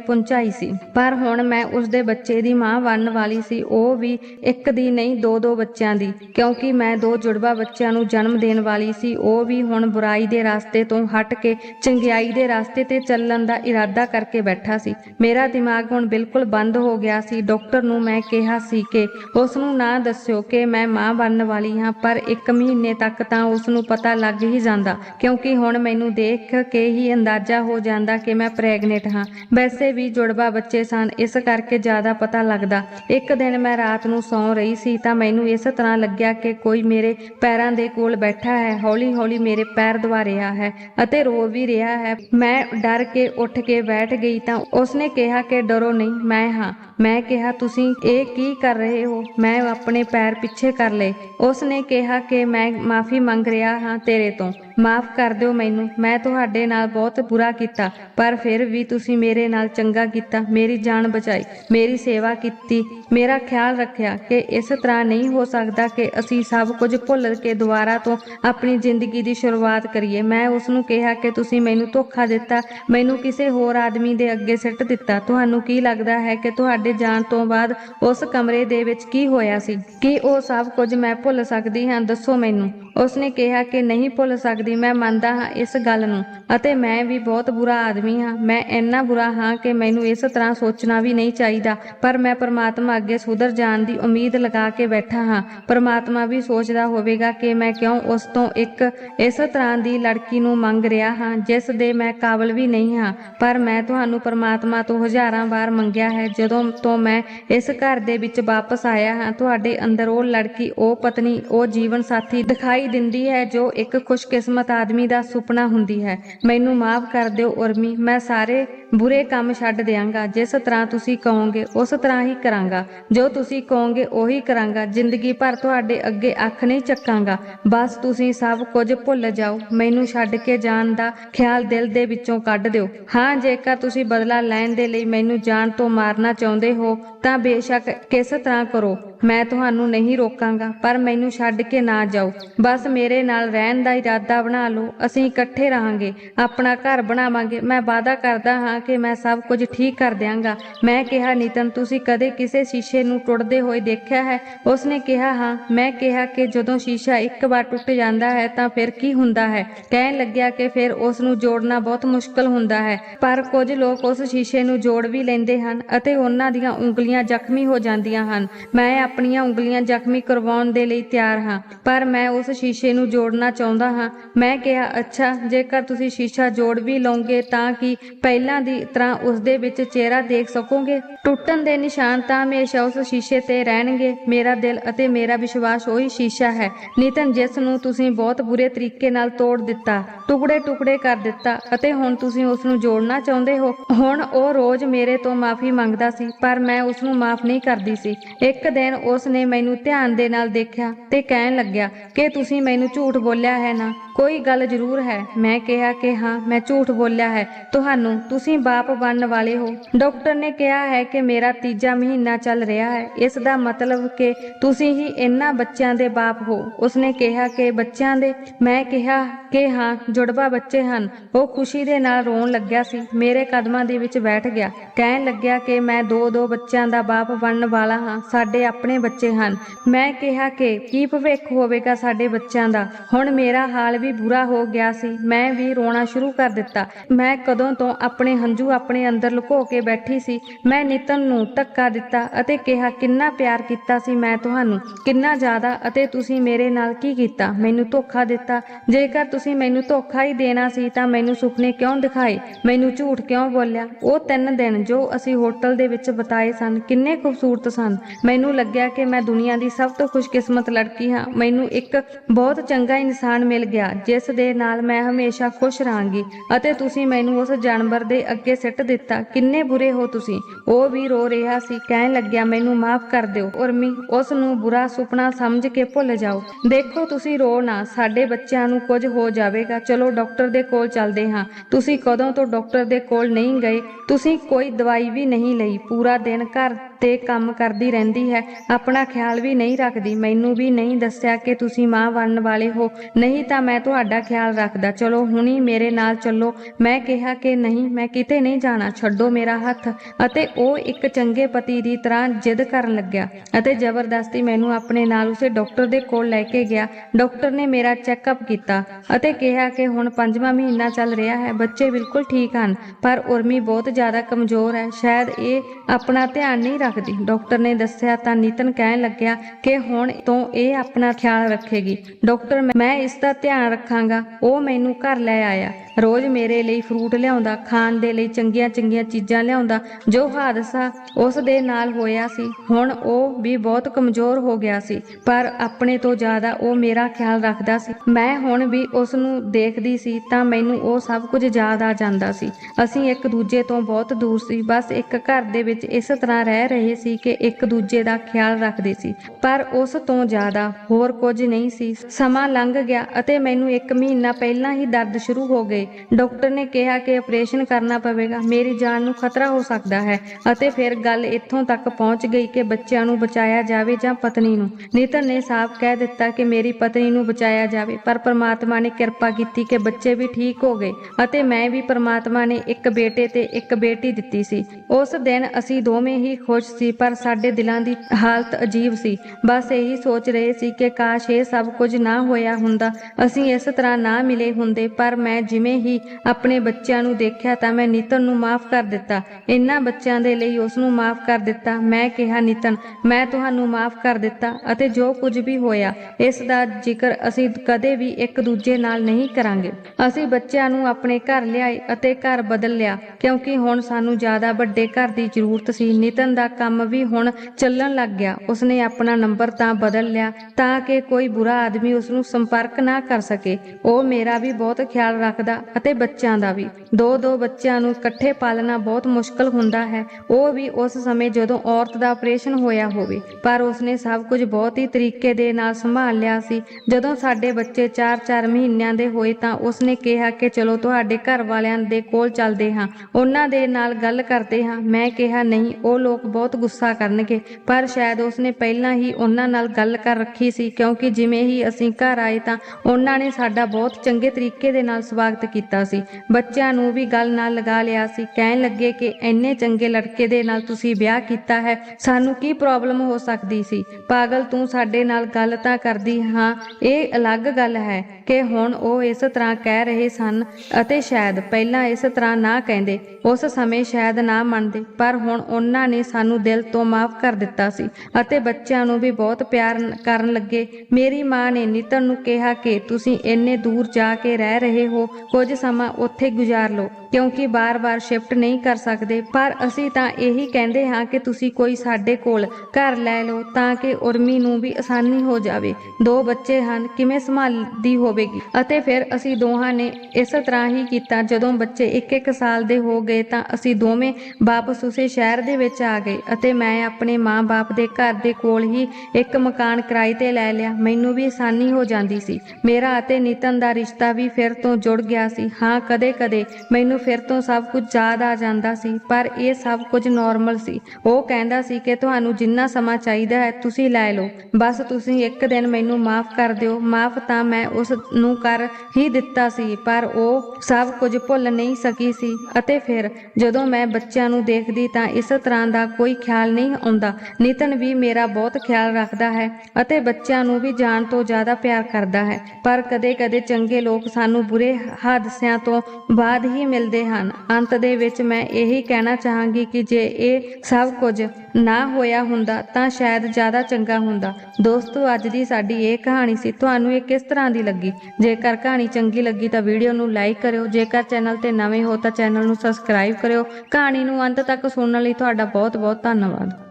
Speaker 1: ਪਹੁੰਚਾਈ ਸੀ। ਪਰ ਹੁਣ ਮੈਂ ਉਸ ਦੇ ਬੱਚੇ ਦੀ ਮਾਂ ਬਣਨ ਵਾਲੀ ਸੀ, ਉਹ ਵੀ ਇੱਕ ਦੀ ਨਹੀਂ ਦੋ ਦੋ ਬੱਚਿਆਂ ਦੀ। ਕਿਉਂਕਿ ਮੈਂ ਦੋ ਜੁੜਵਾ ਬੱਚਿਆਂ ਨੂੰ ਜਨਮ ਦੇਣ ਵਾਲੀ ਸੀ, ਉਹ ਵੀ ਹੁਣ ਬੁਰਾਈ ਦੇ ਰਸਤੇ ਤੋਂ ਹਟ ਕੇ, ਚੰਗਿਆਈ ਦੇ ਰਸਤੇ ਤੇ ਚੱਲਣ ਦਾ ਇਰਾਦਾ ਕਰਕੇ ਬੈਠਾ ਸੀ। ਮੇਰਾ ਦਿਮਾਗ ਹੁਣ ਬਿਲਕੁਲ ਬੰਦ ਹੋ ਗਿਆ ਸੀ। ਡਾਕਟਰ ਨੂੰ ਮੈਂ ਕਿਹਾ ਸੀ ਕਿ ਉਸ ਨੂੰ ਨਾ ਦੱਸਿਓ ਕਿ ਮੈਂ ਮਾਂ ਬਣਨ ਵਾਲੀ ਹਾਂ, ਪਰ ਇੱਕ ਮਹੀਨੇ ਤੱਕ ਤਾਂ ਉਸ ਨੂੰ ਪਤਾ ਲੱਗ ਹੀ ਜਾਂਦਾ। ਕਿਉਂਕਿ ਹੁਣ ਮੈਨੂੰ ਦੇਖ ਕੇ ਹੀ ਅੰਦਾਜ਼ਾ ਹੋ ਜਾਂਦਾ ਕਿ ਮੈਂ ਪ੍ਰੈਗਨੈਂਟ ਹਾਂ। ਵੈਸੇ ਵੀ ਜੁੜ ਜੁੜਵਾ ਬੱਚੇ ਸਨ। ਇਸ ਕਰਕੇ ਜ਼ਿਆਦਾ ਪਤਾ ਲੱਗਦਾ, ਇੱਕ ਦਿਨ ਮੈਂ ਰਾਤ ਨੂੰ ਸੌਂ ਰਹੀ ਸੀ ਤਾਂ ਮੈਨੂੰ ਇਸ ਤਰ੍ਹਾਂ ਲੱਗਿਆ ਕਿ ਕੋਈ ਮੇਰੇ ਪੈਰਾਂ ਦੇ ਕੋਲ ਬੈਠਾ ਹੈ, ਹੌਲੀ-ਹੌਲੀ ਮੇਰੇ ਪੈਰ ਦਬਾ ਰਿਹਾ ਹੈ ਅਤੇ ਰੋ ਵੀ ਰਿਹਾ ਹੈ। ਮੈਂ ਡਰ ਕੇ ਉੱਠ ਕੇ ਬੈਠ ਗਈ ਤਾਂ ਉਸਨੇ ਕਿਹਾ ਕਿ ਡਰੋ ਨਹੀਂ, ਮੈਂ ਹਾਂ। ਮੈਂ ਕਿਹਾ, ਤੁਸੀਂ ਇਹ ਕੀ ਕਰ ਰਹੇ ਹੋ? ਮੈਂ ਆਪਣੇ ਪੈਰ ਪਿੱਛੇ ਕਰ ਲਏ। ਉਸਨੇ ਕਿਹਾ ਕਿ ਮੈਂ ਮਾਫੀ ਮੰਗ ਰਿਹਾ ਹਾਂ ਤੇਰੇ ਤੋਂ। ਮਾਫ ਕਰ ਦਿਓ ਮੈਨੂੰ, ਮੈਂ ਤੁਹਾਡੇ ਨਾਲ ਬਹੁਤ ਬੁਰਾ ਕੀਤਾ, ਪਰ ਫਿਰ ਵੀ ਤੁਸੀਂ ਮੇਰੇ ਨਾਲ ਚੰਗਾ ਕੀਤਾ, ਮੇਰੀ ਜਾਨ ਬਚਾਈ, ਮੇਰੀ ਸੇਵਾ ਕੀਤੀ, ਮੇਰਾ ਖਿਆਲ ਰੱਖਿਆ ਕਿ ਇਸ ਤਰ੍ਹਾਂ ਨਹੀਂ ਹੋ ਸਕਦਾ ਕਿ ਅਸੀਂ ਸਭ ਕੁਝ ਭੁੱਲ ਕੇ ਦੁਬਾਰਾ ਤੋਂ ਆਪਣੀ ਜ਼ਿੰਦਗੀ ਦੀ ਸ਼ੁਰੂਆਤ ਕਰੀਏ। ਮੈਂ ਉਸ ਨੂੰ ਕਿਹਾ ਕਿ ਤੁਸੀਂ ਮੈਨੂੰ ਧੋਖਾ ਦਿੱਤਾ, ਮੈਨੂੰ ਕਿਸੇ ਹੋਰ ਆਦਮੀ ਦੇ ਅੱਗੇ ਸਿੱਟ ਦਿੱਤਾ। ਤੁਹਾਨੂੰ ਕੀ ਲੱਗਦਾ ਹੈ ਕਿ ਤੁਹਾਡੇ ਜਾਣ ਤੋਂ ਬਾਅਦ ਉਸ ਕਮਰੇ ਦੇ ਵਿੱਚ ਕੀ ਹੋਇਆ ਸੀ? ਕੀ ਉਹ ਸਭ ਕੁਝ ਮੈਂ ਭੁੱਲ ਸਕਦੀ ਹਾਂ? ਦੱਸੋ ਮੈਨੂੰ। ਉਸਨੇ ਕਿਹਾ ਕਿ ਨਹੀਂ ਭੁੱਲ ਸਕਦੀ। ਮੈਂ ਮੰਨਦਾ ਹਾਂ ਇਸ ਗੱਲ ਨੂੰ ਅਤੇ ਮੈਂ ਵੀ ਬਹੁਤ ਬੁਰਾ ਆਦਮੀ ਹਾਂ। ਮੈਂ ਇੰਨਾ ਬੁਰਾ ਹਾਂ ਕਿ ਮੈਨੂੰ ਇਸ ਤਰ੍ਹਾਂ ਸੋਚਣਾ ਵੀ ਨਹੀਂ ਚਾਹੀਦਾ, ਪਰ ਮੈਂ ਪਰਮਾਤਮਾ ਅੱਗੇ ਸੁਧਰ ਜਾਣ ਦੀ ਉਮੀਦ ਲਗਾ ਕੇ ਬੈਠਾ ਹਾਂ। ਪਰਮਾਤਮਾ ਵੀ ਸੋਚਦਾ ਹੋਵੇਗਾ ਕਿ ਮੈਂ ਕਿਉਂ ਉਸ ਤੋਂ ਇੱਕ ਇਸ ਤਰ੍ਹਾਂ ਦੀ ਲੜਕੀ ਨੂੰ ਮੰਗ ਰਿਹਾ ਹਾਂ, ਜਿਸ ਦੇ ਮੈਂ ਕਾਬਲ ਵੀ ਨਹੀਂ ਹਾਂ। ਪਰ ਮੈਂ ਤੁਹਾਨੂੰ ਪਰਮਾਤਮਾ ਤੋਂ ਹਜ਼ਾਰਾਂ ਵਾਰ ਮੰਗਿਆ ਹੈ, ਜਦੋਂ ਤੋਂ ਮੈਂ ਇਸ ਘਰ ਦੇ ਵਿੱਚ ਵਾਪਸ ਆਇਆ ਹਾਂ, ਤੁਹਾਡੇ ਅੰਦਰ ਉਹ ਲੜਕੀ, ਉਹ ਪਤਨੀ, ਉਹ ਜੀਵਨ ਸਾਥੀ ਦਿਖਾਈ ਦਿੰਦੀ ਹੈ, ਜੋ ਇੱਕ ਖੁਸ਼ਕਿਸਮਤ ਆਦਮੀ ਦਾ ਸੁਪਨਾ ਹੁੰਦੀ ਹੈ। ਮੈਨੂੰ ਮਾਫ ਕਰ ਦਿਓ ਉਰਮੀ, ਮੈਂ ਸਾਰੇ ਬੁਰੇ ਕੰਮ ਛੱਡ ਦਿਆਂਗਾ। ਜਿਸ ਤਰ੍ਹਾਂ ਤੁਸੀਂ ਕਹੋਗੇ, ਉਸ ਤਰ੍ਹਾਂ ਹੀ ਕਰਾਂਗਾ। ਜੋ ਤੁਸੀਂ ਕਹੋਗੇ, ਉਹੀ ਕਰਾਂਗਾ। ਜ਼ਿੰਦਗੀ ਭਰ ਤੁਹਾਡੇ ਅੱਗੇ ਅੱਖ ਨਹੀਂ ਚੱਕਾਂਗਾ। ਬਸ ਤੁਸੀਂ ਸਭ ਕੁਝ ਭੁੱਲ ਜਾਓ। ਮੈਨੂੰ ਛੱਡ ਕੇ ਜਾਣ ਦਾ ਖਿਆਲ ਦਿਲ ਦੇ ਵਿੱਚੋਂ ਕੱਢ ਦਿਓ। ਹਾਂ, ਜੇਕਰ ਤੁਸੀਂ ਬਦਲਾ ਲੈਣ ਦੇ ਲਈ ਮੈਨੂੰ ਜਾਣ ਤੋਂ ਮਾਰਨਾ ਚਾਹੁੰਦੇ ਹੋ, ਤਾਂ ਬੇਸ਼ੱਕ ਕਿਸ ਤਰ੍ਹਾਂ ਕਰੋ। ਮੈਂ ਤੁਹਾਨੂੰ ਨਹੀਂ ਰੋਕਾਂਗਾ, ਪਰ ਮੈਨੂੰ ਛੱਡ ਕੇ ਨਾ ਜਾਓ। ਬਸ ਮੇਰੇ ਨਾਲ ਰਹਿਣ ਦਾ ਇਰਾਦਾ ਬਣਾ ਲਓ ਅਸੀਂ ਇਕੱਠੇ ਰਹਾਂਗੇ, ਆਪਣਾ ਘਰ ਬਣਾਵਾਂਗੇ। ਮੈਂ ਵਾਅਦਾ ਕਰਦਾ ਹਾਂ ਕਿ ਮੈਂ ਸਭ ਕੁਝ ਠੀਕ ਕਰ ਦਿਆਂਗਾ। ਮੈਂ ਕਿਹਾ, ਨਿਤਨ, ਤੁਸੀਂ ਕਦੇ ਕਿਸੇ ਸ਼ੀਸ਼ੇ ਨੂੰ ਟੁੱਟਦੇ ਹੋਏ ਦੇਖਿਆ ਹੈ? ਉਸਨੇ ਕਿਹਾ, ਹਾਂ। ਮੈਂ ਕਿਹਾ ਕਿ ਜਦੋਂ ਸ਼ੀਸ਼ਾ ਇੱਕ ਵਾਰ ਟੁੱਟ ਜਾਂਦਾ ਹੈ ਤਾਂ ਫਿਰ ਕੀ ਹੁੰਦਾ ਹੈ? ਕਹਿਣ ਲੱਗਿਆ ਕਿ ਫਿਰ ਉਸ ਨੂੰ ਜੋੜਨਾ ਬਹੁਤ ਮੁਸ਼ਕਲ ਹੁੰਦਾ ਹੈ। ਪਰ ਕੁਝ ਲੋਕ ਉਸ ਸ਼ੀਸ਼ੇ ਨੂੰ ਜੋੜ ਵੀ ਲੈਂਦੇ ਹਨ ਅਤੇ ਉਹਨਾਂ ਦੀਆਂ ਉਂਗਲੀਆਂ ਜ਼ਖਮੀ ਹੋ ਜਾਂਦੀਆਂ ਹਨ। ਮੈਂ ਆਪਣੀਆਂ ਉਂਗਲੀਆਂ ਜ਼ਖਮੀ ਕਰਵਾਉਣ ਦੇ ਲਈ ਤਿਆਰ ਹਾਂ, ਪਰ ਮੈਂ ਉਸ ਸ਼ੀਸ਼ੇ ਨੂੰ ਜੋੜਨਾ ਚਾਹੁੰਦਾ ਹਾਂ। ਮੈਂ ਕਿਹਾ, ਅੱਛਾ, ਜੇਕਰ ਤੁਸੀਂ ਸ਼ੀਸ਼ਾ ਜੋੜ ਵੀ ਲਓਗੇ ਤਾਂ ਕਿ ਪਹਿਲਾਂ ਦੀ ਤਰ੍ਹਾਂ ਉਸ ਦੇ ਵਿੱਚ ਚਿਹਰਾ ਦੇਖ ਸਕੋਗੇ? ਟੁੱਟਣ ਦੇ ਨਿਸ਼ਾਨ ਤਾਂ ਹਮੇਸ਼ਾ ਉਸ ਸ਼ੀਸ਼ੇ ਤੇ ਰਹਿਣਗੇ। ਮੇਰਾ ਦਿਲ ਅਤੇ ਮੇਰਾ ਵਿਸ਼ਵਾਸ ਉਹੀ ਸ਼ੀਸ਼ਾ ਹੈ। ਨਿਤਨ, ਜਿਸ ਨੂੰ ਤੁਸੀਂ ਬਹੁਤ ਬੁਰੇ ਤਰੀਕੇ ਨਾਲ ਤੋੜ ਦਿੱਤਾ, ਟੁਕੜੇ ਟੁਕੜੇ ਕਰ ਦਿੱਤਾ ਅਤੇ ਹੁਣ ਤੁਸੀਂ ਉਸ ਨੂੰ ਜੋੜਨਾ ਚਾਹੁੰਦੇ ਹੋ। ਹੁਣ ਉਹ ਰੋਜ਼ ਮੇਰੇ ਤੋਂ ਮਾਫੀ ਮੰਗਦਾ ਸੀ, ਪਰ ਮੈਂ ਉਸ ਨੂੰ ਮਾਫ ਨਹੀਂ ਕਰਦੀ ਸੀ। ਇੱਕ ਦਿਨ ਉਸ ਨੇ ਮੈਨੂੰ ਧਿਆਨ ਦੇ ਨਾਲ ਦੇਖਿਆ ਤੇ ਕਹਿਣ ਲੱਗਿਆ, ਕਿ ਤੁਸੀਂ ਮੈਨੂੰ ਝੂਠ ਬੋਲਿਆ ਹੈ ਨਾ? ਕੋਈ ਗੱਲ ਜ਼ਰੂਰ ਹੈ। ਮੈਂ ਕਿਹਾ ਕਿ ਹਾਂ, ਮੈਂ ਝੂਠ ਬੋਲਿਆ ਹੈ। ਤੁਹਾਨੂੰ, ਤੁਸੀਂ ਬਾਪ ਬਣਨ ਵਾਲੇ ਹੋ। ਡਾਕਟਰ ਨੇ ਕਿਹਾ ਹੈ ਕਿ ਮੇਰਾ ਤੀਜਾ ਮਹੀਨਾ ਚੱਲ ਰਿਹਾ ਹੈ। ਇਸ ਦਾ ਮਤਲਬ ਕਿ ਤੁਸੀਂ ਹੀ ਇਹਨਾਂ ਬੱਚਿਆਂ ਦੇ ਬਾਪ ਹੋ। ਉਸਨੇ ਕਿਹਾ ਕਿ ਬੱਚਿਆਂ ਦੇ, ਮੈਂ ਕਿਹਾ ਕਿ ਹਾਂ, ਜੁੜਵਾ ਬੱਚੇ ਹਨ। ਉਹ ਖੁਸ਼ੀ ਦੇ ਨਾਲ ਰੋਣ ਲੱਗਿਆ ਸੀ। ਮੇਰੇ ਕਦਮਾਂ ਦੇ ਵਿੱਚ ਬੈਠ ਗਿਆ। ਕਹਿਣ ਲੱਗਿਆ ਕਿ ਮੈਂ ਦੋ ਦੋ ਬੱਚਿਆਂ ਦਾ ਬਾਪ ਬਣਨ ਵਾਲਾ ਹਾਂ। ਸਾਡੇ ਆਪਣੇ ਬੱਚੇ ਹਨ। ਮੈਂ ਕਿਹਾ ਕਿ ਕੀ ਭਵਿੱਖ ਹੋਵੇਗਾ ਸਾਡੇ ਬੱਚਿਆਂ ਦਾ? ਹੁਣ ਮੇਰਾ ਹਾਲ ਵੀ ਬੁਰਾ ਹੋ ਗਿਆ ਸੀ। ਮੈਂ ਵੀ ਰੋਣਾ ਸ਼ੁਰੂ ਕਰ ਦਿੱਤਾ। ਮੈਂ ਕਦੋਂ ਤੋਂ ਆਪਣੇ ਹੰਝੂ ਆਪਣੇ ਅੰਦਰ ਲੁਕੋ ਕੇ ਬੈਠੀ ਸੀ। ਮੈਂ ਨਿਤਨ ਨੂੰ ਧੱਕਾ ਦਿੱਤਾ ਅਤੇ ਕਿਹਾ, ਕਿੰਨਾ ਪਿਆਰ ਕੀਤਾ ਸੀ ਮੈਂ ਤੁਹਾਨੂੰ, ਕਿੰਨਾ ਜ਼ਿਆਦਾ, ਅਤੇ ਤੁਸੀਂ ਮੇਰੇ ਨਾਲ ਕੀ ਕੀਤਾ? ਮੈਨੂੰ ਧੋਖਾ ਦਿੱਤਾ। ਜੇਕਰ ਤੁਸੀਂ ਮੈਨੂੰ ਧੋਖਾ ਹੀ ਦੇਣਾ ਸੀ, ਤਾਂ ਮੈਨੂੰ ਸੁਪਨੇ ਕਿਉਂ ਦਿਖਾਏ? ਮੈਨੂੰ ਝੂਠ ਕਿਉਂ ਬੋਲਿਆ? ਉਹ ਤਿੰਨ ਦਿਨ ਜੋ ਅਸੀਂ ਹੋਟਲ ਦੇ ਵਿੱਚ ਬਿਤਾਏ ਸਨ, ਕਿੰਨੇ ਖੂਬਸੂਰਤ ਸਨ। ਮੈਨੂੰ ਲੱਗਿਆ ਕਿ ਮੈਂ ਦੁਨੀਆ ਦੀ ਸਭ ਤੋਂ ਖੁਸ਼ਕਿਸਮਤ ਲੜਕੀ ਹਾਂ। ਮੈਨੂੰ ਇੱਕ ਬਹੁਤ ਚੰਗਾ ਇਨਸਾਨ ਮਿਲ ਗਿਆ ਜਿਸ ਦੇ ਨਾਲ ਮੈਂ ਹਮੇਸ਼ਾ ਖੁਸ਼ ਰਹਾਂਗੀ ਅਤੇ ਤੁਸੀਂ ਮੈਨੂੰ ਉਸ ਜਾਨਵਰ ਦੇ ਅੱਗੇ ਸਿੱਟ ਦਿੱਤਾ। ਕਿੰਨੇ ਬੁਰੇ ਹੋ ਤੁਸੀਂ। ਉਹ ਵੀ ਰੋ ਰਿਹਾ ਸੀ, ਕਹਿਣ ਲੱਗਿਆ, ਮੈਨੂੰ ਮਾਫ ਕਰ ਦਿਓ, ਉਰਮੀ, ਉਸ ਨੂੰ ਬੁਰਾ ਸੁਪਨਾ ਸਮਝ ਕੇ ਭੁੱਲ ਜਾਓ। ਦੇਖੋ, ਤੁਸੀਂ ਰੋ ਨਾ, ਸਾਡੇ ਬੱਚਿਆਂ ਨੂੰ ਕੁਝ ਹੋ ਜਾਵੇਗਾ। ਚਲੋ, ਡਾਕਟਰ ਦੇ ਕੋਲ ਚੱਲਦੇ ਹਾਂ। ਤੁਸੀਂ ਕਦੋਂ ਤੋਂ ਡਾਕਟਰ ਦੇ ਕੋਲ ਨਹੀਂ ਗਏ। ਤੁਸੀਂ ਕੋਈ ਦਵਾਈ ਵੀ ਨਹੀਂ ਲਈ। ਪੂਰਾ ਦਿਨ ਘਰ ਤੇ ਕੰਮ ਕਰਦੀ ਰਹਿੰਦੀ ਹੈ। ਆਪਣਾ ਖਿਆਲ ਵੀ ਨਹੀਂ ਰੱਖਦੀ। ਮੈਨੂੰ ਵੀ ਨਹੀਂ ਦੱਸਿਆ ਕਿ ਤੁਸੀਂ ਮਾਂ ਬਣਨ ਵਾਲੇ ਹੋ। ਨਹੀਂ ਤਾਂ ਮੈਂ ਤੁਹਾਡਾ ਖਿਆਲ ਰੱਖਦਾ। ਚਲੋ, ਹੁਣੀ ਮੇਰੇ ਨਾਲ ਚੱਲੋ। ਮੈਂ ਕਿਹਾ ਕਿ ਨਹੀਂ, ਮੈਂ ਕਿਤੇ ਨਹੀਂ ਜਾਣਾ। ਛੱਡੋ ਮੇਰਾ ਹੱਥ। ਅਤੇ ਉਹ ਇੱਕ ਚੰਗੇ ਪਤੀ ਦੀ ਤਰ੍ਹਾਂ ਜਿੱਦ ਕਰਨ ਲੱਗਿਆ ਅਤੇ ਜ਼ਬਰਦਸਤੀ ਮੈਨੂੰ ਆਪਣੇ ਨਾਲ ਉਸੇ ਡਾਕਟਰ ਦੇ ਕੋਲ ਲੈ ਕੇ ਗਿਆ। ਡਾਕਟਰ ਨੇ ਮੇਰਾ ਚੈੱਕਅਪ ਕੀਤਾ ਅਤੇ ਕਿਹਾ ਕਿ ਹੁਣ ਪੰਜਵਾਂ ਮਹੀਨਾ ਚੱਲ ਰਿਹਾ ਹੈ। ਬੱਚੇ ਬਿਲਕੁਲ ਠੀਕ ਹਨ, ਪਰ ਉਰਮੀ ਬਹੁਤ ਜ਼ਿਆਦਾ ਕਮਜ਼ੋਰ ਹੈ। ਸ਼ਾਇਦ ਇਹ ਆਪਣਾ ਧਿਆਨ ਨਹੀਂ ਰੱਖ ਰੱਖਦੀ ਡਾਕਟਰ ਨੇ ਦੱਸਿਆ ਤਾਂ ਨਿਤਨ ਕਹਿਣ ਲੱਗਿਆ ਕਿ ਹੁਣ ਤੋਂ ਇਹ ਆਪਣਾ ਖਿਆਲ ਰੱਖੇਗੀ। ਡਾਕਟਰ, ਮੈਂ ਇਸ ਦਾ ਧਿਆਨ ਰੱਖਾਂਗਾ। ਉਹ ਮੈਨੂੰ ਘਰ ਲੈ ਆਇਆ। ਰੋਜ਼ ਮੇਰੇ ਲਈ ਫਰੂਟ ਲਿਆਉਂਦਾ, ਖਾਣ ਦੇ ਲਈ ਚੰਗੀਆਂ ਚੰਗੀਆਂ ਚੀਜ਼ਾਂ ਲਿਆਉਂਦਾ। ਜੋ ਹਾਦਸਾ ਉਸ ਦੇ ਨਾਲ ਹੋਇਆ ਸੀ, ਹੁਣ ਉਹ ਵੀ ਬਹੁਤ ਕਮਜ਼ੋਰ ਹੋ ਗਿਆ ਸੀ। ਪਰ ਆਪਣੇ ਤੋਂ ਜ਼ਿਆਦਾ ਉਹ ਮੇਰਾ ਖਿਆਲ ਰੱਖਦਾ ਸੀ। ਮੈਂ ਹੁਣ ਵੀ ਉਸ ਨੂੰ ਦੇਖਦੀ ਸੀ ਤਾਂ ਮੈਨੂੰ ਉਹ ਸਭ ਕੁਝ ਯਾਦ ਆ ਜਾਂਦਾ ਸੀ। ਅਸੀਂ ਇੱਕ ਦੂਜੇ ਤੋਂ ਬਹੁਤ ਦੂਰ ਸੀ। ਬਸ ਇੱਕ ਘਰ ਦੇ ਵਿੱਚ ਇਸ ਤਰ੍ਹਾਂ ਰਹਿ ਰਹੇ ਸੀ ਕਿ ਇੱਕ ਦੂਜੇ ਦਾ ਖਿਆਲ ਰੱਖਦੇ ਸੀ, ਪਰ ਉਸ ਤੋਂ ਜ਼ਿਆਦਾ ਹੋਰ ਕੁਝ ਨਹੀਂ ਸੀ। ਸਮਾਂ ਲੰਘ ਗਿਆ ਅਤੇ ਮੈਨੂੰ ਇੱਕ ਮਹੀਨਾ ਪਹਿਲਾਂ ਹੀ ਦਰਦ ਸ਼ੁਰੂ ਹੋ ਗਏ। ਡਾਕਟਰ ਨੇ ਕਿਹਾ ਕਿ ਆਪਰੇਸ਼ਨ ਕਰਨਾ ਪਵੇਗਾ, ਮੇਰੀ ਜਾਨ ਨੂੰ ਖਤਰਾ ਹੋ ਸਕਦਾ ਹੈ ਅਤੇ ਫਿਰ ਗੱਲ ਇੱਥੋਂ ਤੱਕ ਪਹੁੰਚ ਗਈ ਕਿ ਬੱਚਿਆਂ ਨੂੰ ਬਚਾਇਆ ਜਾਵੇ ਜਾਂ ਪਤਨੀ ਨੂੰ। ਨਿਤਨ ਨੇ ਸਾਫ਼ ਕਹਿ ਦਿੱਤਾ ਕਿ ਮੇਰੀ ਪਤਨੀ ਨੂੰ ਬਚਾਇਆ ਜਾਵੇ, ਪਰ ਪ੍ਰਮਾਤਮਾ ਨੇ ਕਿਰਪਾ ਕੀਤੀ ਕਿ ਬੱਚੇ ਵੀ ਠੀਕ ਹੋ ਗਏ ਅਤੇ ਮੈਂ ਵੀ ਪ੍ਰਮਾਤਮਾ ਨੇ ਇੱਕ ਬੇਟੇ ਤੇ ਇੱਕ ਬੇਟੀ ਦਿੱਤੀ ਸੀ। ਉਸ ਦਿਨ ਅਸੀਂ ਦੋਵੇਂ ਹੀ ਖੁਸ਼ ਸੀ, ਪਰ ਸਾਡੇ ਦਿਲਾਂ ਦੀ ਹਾਲਤ ਅਜੀਬ ਸੀ। ਬਸ ਇਹੀ ਸੋਚ ਰਹੇ ਸੀ ਕਿ ਕਾਸ਼ ਇਹ ਸਭ ਕੁਝ ਨਾ ਹੋਇਆ ਹੁੰਦਾ। ਅਸੀਂ ਇਸ ਤਰ੍ਹਾਂ ਨਾ ਮਿਲੇ ਹੁੰਦੇ, ਪਰ ਮੈਂ ਜਿਵੇਂ ਹੀ ਆਪਣੇ ਬੱਚਿਆਂ ਨੂੰ ਦੇਖਿਆ ਤਾਂ ਮੈਂ ਨਿਤਨ ਨੂੰ ਮਾਫ ਕਰ ਦਿੱਤਾ। ਇਹਨਾਂ ਬੱਚਿਆਂ ਦੇ ਲਈ ਉਸ ਨੂੰ ਮਾਫ ਕਰ ਦਿੱਤਾ। ਮੈਂ ਕਿਹਾ, ਨਿਤਨ, ਮੈਂ ਤੁਹਾਨੂੰ ਮਾਫ ਕਰ ਦਿੱਤਾ ਅਤੇ ਜੋ ਕੁਝ ਵੀ ਹੋਇਆ, ਇਸ ਦਾ ਜ਼ਿਕਰ ਅਸੀਂ ਕਦੇ ਵੀ ਇੱਕ ਦੂਜੇ ਨਾਲ ਨਹੀਂ ਕਰਾਂਗੇ। ਅਸੀਂ ਬੱਚਿਆਂ ਨੂੰ ਆਪਣੇ ਘਰ ਲਿਆਏ ਅਤੇ ਘਰ ਬਦਲ ਲਿਆ, ਕਿਉਂਕਿ ਹੁਣ ਸਾਨੂੰ ਜ਼ਿਆਦਾ ਵੱਡੇ ਘਰ ਦੀ ਜ਼ਰੂਰਤ ਸੀ। ਨਿਤਨ ਦਾ ਕੰਮ ਵੀ ਹੁਣ ਚੱਲਣ ਲੱਗ ਗਿਆ। ਉਸਨੇ ਆਪਣਾ ਨੰਬਰ ਤਾਂ ਬਦਲ ਲਿਆ ਤਾਂ ਕਿ ਕੋਈ ਬੁਰਾ ਆਦਮੀ ਉਸ ਨੂੰ ਸੰਪਰਕ ਨਾ ਕਰ ਸਕੇ। ਉਹ ਮੇਰਾ ਵੀ ਬਹੁਤ ਖਿਆਲ ਰੱਖਦਾ ਅਤੇ ਬੱਚਿਆਂ ਦਾ ਵੀ। ਦੋ ਦੋ ਬੱਚਿਆਂ ਨੂੰ ਇਕੱਠੇ ਪਾਲਣਾ ਬਹੁਤ ਮੁਸ਼ਕਲ ਹੁੰਦਾ ਹੈ। ਉਹ ਵੀ ਉਸ ਸਮੇਂ ਜਦੋਂ ਔਰਤ ਦਾ ਆਪਰੇਸ਼ਨ ਹੋਇਆ ਹੋਵੇ। ਪਰ ਉਸਨੇ ਸਭ ਕੁਝ ਬਹੁਤ ਹੀ ਤਰੀਕੇ ਦੇ ਨਾਲ ਸੰਭਾਲ ਲਿਆ ਸੀ। ਜਦੋਂ ਸਾਡੇ ਬੱਚੇ 4-4 ਮਹੀਨਿਆਂ ਦੇ ਹੋਏ ਤਾਂ ਉਸਨੇ ਕਿਹਾ ਕਿ, ਚਲੋ ਤੁਹਾਡੇ ਘਰ ਵਾਲਿਆਂ ਦੇ ਕੋਲ ਚੱਲਦੇ ਹਾਂ। ਉਹਨਾਂ ਦੇ ਨਾਲ ਗੱਲ ਕਰਦੇ ਹਾਂ। ਮੈਂ ਕਿਹਾ, ਨਹੀਂ, ਉਹ ਲੋਕ ਬਹੁਤ ਗੁੱਸਾ ਕਰਨਗੇ। ਪਰ ਸ਼ਾਇਦ ਉਸਨੇ ਪਹਿਲਾਂ ਹੀ ਉਹਨਾਂ ਨਾਲ ਗੱਲ ਕਰ ਰੱਖੀ ਸੀ, ਕਿਉਂਕਿ ਜਿਵੇਂ ਹੀ ਅਸੀਂ ਘਰ ਆਏ ਤਾਂ ਉਹਨਾਂ ਨੇ ਸਾਡਾ ਬਹੁਤ ਚੰਗੇ ਤਰੀਕੇ ਦੇ ਨਾਲ ਸਵਾਗਤ ਕੀਤਾ ਸੀ। ਬੱਚਿਆਂ ਨੂੰ ਵੀ ਗੱਲ ਨਾਲ ਲਗਾ ਲਿਆ ਸੀ। ਕਹਿਣ ਲੱਗੇ ਕਿ ਇੰਨੇ ਚੰਗੇ ਲੜਕੇ ਦੇ ਨਾਲ ਤੁਸੀਂ ਵਿਆਹ ਕੀਤਾ ਹੈ, ਸਾਨੂੰ ਕੀ ਪ੍ਰੋਬਲਮ ਹੋ ਸਕਦੀ ਸੀ? ਪਾਗਲ ਤੂੰ ਸਾਡੇ ਨਾਲ ਗੱਲ ਤਾਂ ਕਰਦੀ, ਹਾਂ, ਇਹ ਅਲੱਗ ਗੱਲ ਹੈ। ਕਿ ਹੁਣ ਉਹ ਇਸ ਤਰ੍ਹਾਂ ਕਹਿ ਰਹੇ ਸਨ ਅਤੇ ਸ਼ਾਇਦ ਪਹਿਲਾਂ ਇਸ ਤਰ੍ਹਾਂ ਨਾ ਕਹਿੰਦੇ, ਉਸ ਸਮੇਂ ਸ਼ਾਇਦ ਨਾ ਮੰਨਦੇ, ਪਰ ਹੁਣ ਉਹਨਾਂ ਨੇ ਸਾਨੂੰ ਦਿਲ ਤੋਂ ਮਾਫ ਕਰ ਦਿੱਤਾ ਸੀ ਅਤੇ ਬੱਚਿਆਂ ਨੂੰ ਵੀ ਬਹੁਤ ਪਿਆਰ ਕਰਨ ਲੱਗੇ। ਮੇਰੀ ਮਾਂ ਨੇ ਨਿਤਨ ਨੂੰ ਕਿਹਾ ਕਿ ਤੁਸੀਂ ਇੰਨੇ ਦੂਰ ਜਾ ਕੇ ਰਹਿ ਰਹੇ ਹੋ, ਕੁਝ ਸਮਾਂ ਉੱਥੇ ਗੁਜ਼ਾਰ ਲਓ। ਕਿਉਂਕਿ ਬਾਰ-ਬਾਰ ਸ਼ਿਫਟ ਨਹੀਂ ਕਰ ਸਕਦੇ। ਪਰ ਅਸੀਂ ਤਾਂ ਇਹੀ ਕਹਿੰਦੇ ਹਾਂ ਕਿ ਤੁਸੀਂ ਕੋਈ ਸਾਡੇ ਕੋਲ ਘਰ ਲੈ ਲਓ ਤਾਂ ਕਿ ਉਰਮੀ ਨੂੰ ਵੀ ਆਸਾਨੀ ਹੋ ਜਾਵੇ। ਦੋ ਬੱਚੇ ਹਨ, ਕਿਵੇਂ ਸੰਭਾਲਦੀ ਹੋਵੇਗੀ? ਅਤੇ ਫਿਰ ਅਸੀਂ ਦੋਹਾਂ ਨੇ ਇਸ ਤਰ੍ਹਾਂ ਹੀ ਕੀਤਾ। ਜਦੋਂ ਬੱਚੇ ਇੱਕ ਇੱਕ ਸਾਲ ਦੇ ਹੋ ਗਏ ਤਾਂ ਅਸੀਂ ਦੋਵੇਂ ਵਾਪਸ ਉਸੇ ਸ਼ਹਿਰ ਦੇ ਵਿੱਚ ਆ ਗਏ ਅਤੇ ਮੈਂ ਆਪਣੇ ਮਾਂ-ਬਾਪ ਦੇ ਘਰ ਦੇ ਕੋਲ ਹੀ ਇੱਕ ਮਕਾਨ ਕਿਰਾਏ ਤੇ ਲੈ ਲਿਆ। ਮੈਨੂੰ ਵੀ ਆਸਾਨੀ ਹੋ ਜਾਂਦੀ ਸੀ। ਮੇਰਾ ਅਤੇ ਨਿਤਨ ਦਾ ਰਿਸ਼ਤਾ ਵੀ ਫਿਰ ਤੋਂ ਜੁੜ ਗਿਆ ਸੀ। ਹਾਂ, ਕਦੇ-ਕਦੇ ਮੈਨੂੰ ਫਿਰ ਤੋਂ ਸਭ ਕੁਝ ਯਾਦ ਆ ਜਾਂਦਾ ਸੀ, ਪਰ ਇਹ ਸਭ ਕੁਝ ਨਾਰਮਲ ਸੀ। ਉਹ ਕਹਿੰਦਾ ਸੀ ਕਿ ਤੁਹਾਨੂੰ ਜਿੰਨਾ ਸਮਾਂ ਚਾਹੀਦਾ ਹੈ, ਤੁਸੀਂ ਲੈ ਲਓ। ਬਸ ਤੁਸੀਂ ਇੱਕ ਦਿਨ ਮੈਨੂੰ ਮਾਫ ਕਰ ਦਿਓ। ਮਾਫ ਤਾਂ ਮੈਂ ਉਸ ਨੂੰ ਕਰ ਹੀ ਦਿੱਤਾ ਸੀ, ਪਰ ਉਹ ਸਭ ਕੁਝ ਭੁੱਲ ਨਹੀਂ ਸਕੀ ਸੀ। ਅਤੇ ਫਿਰ ਜਦੋਂ ਮੈਂ ਬੱਚਿਆਂ ਨੂੰ ਦੇਖਦੀ ਤਾਂ ਇਸ ਤਰ੍ਹਾਂ ਦਾ ਕੋਈ ਖਿਆਲ ਨਹੀਂ ਆਉਂਦਾ। ਨਿਤਨ ਵੀ ਮੇਰਾ ਬਹੁਤ ਖਿਆਲ ਰੱਖਦਾ ਹੈ ਅਤੇ ਬੱਚਿਆਂ ਨੂੰ ਵੀ ਜਾਣ ਤੋਂ ਜ਼ਿਆਦਾ ਪਿਆਰ ਕਰਦਾ ਹੈ। ਪਰ ਕਦੇ-ਕਦੇ ਚੰਗੇ ਲੋਕ ਸਾਨੂੰ ਬੁਰੇ ਹਾਦਸਿਆਂ ਤੋਂ ਬਾਅਦ ਹੀ ਮਿਲਦੇ ਹਨ। ਅੰਤ ਦੇ ਵਿੱਚ ਮੈਂ ਇਹੀ ਕਹਿਣਾ ਚਾਹਾਂਗੀ ਕਿ ਜੇ ਇਹ ਸਭ ਕੁਝ ਨਾ ਹੋਇਆ ਹੁੰਦਾ ਤਾਂ ਸ਼ਾਇਦ ਜ਼ਿਆਦਾ ਚੰਗਾ ਹੁੰਦਾ। ਦੋਸਤੋ, ਅੱਜ ਦੀ ਸਾਡੀ ਇਹ ਕਹਾਣੀ ਸੀ, ਤੁਹਾਨੂੰ ਇਹ ਕਿਸ ਤਰ੍ਹਾਂ ਦੀ ਲੱਗੀ? ਜੇਕਰ ਕਹਾਣੀ ਚੰਗੀ ਲੱਗੀ ਤਾਂ ਵੀਡੀਓ ਨੂੰ ਲਾਈਕ ਕਰਿਓ, ਜੇਕਰ ਚੈਨਲ ਤੇ ਨਵੇਂ ਹੋ ਤਾਂ ਚੈਨਲ ਨੂੰ ਸਬਸਕ੍ਰਾਈਬ ਕਰਿਓ। ਕਹਾਣੀ ਨੂੰ ਅੰਤ ਤੱਕ ਸੁਣਨ ਲਈ ਤੁਹਾਡਾ ਬਹੁਤ ਬਹੁਤ ਧੰਨਵਾਦ।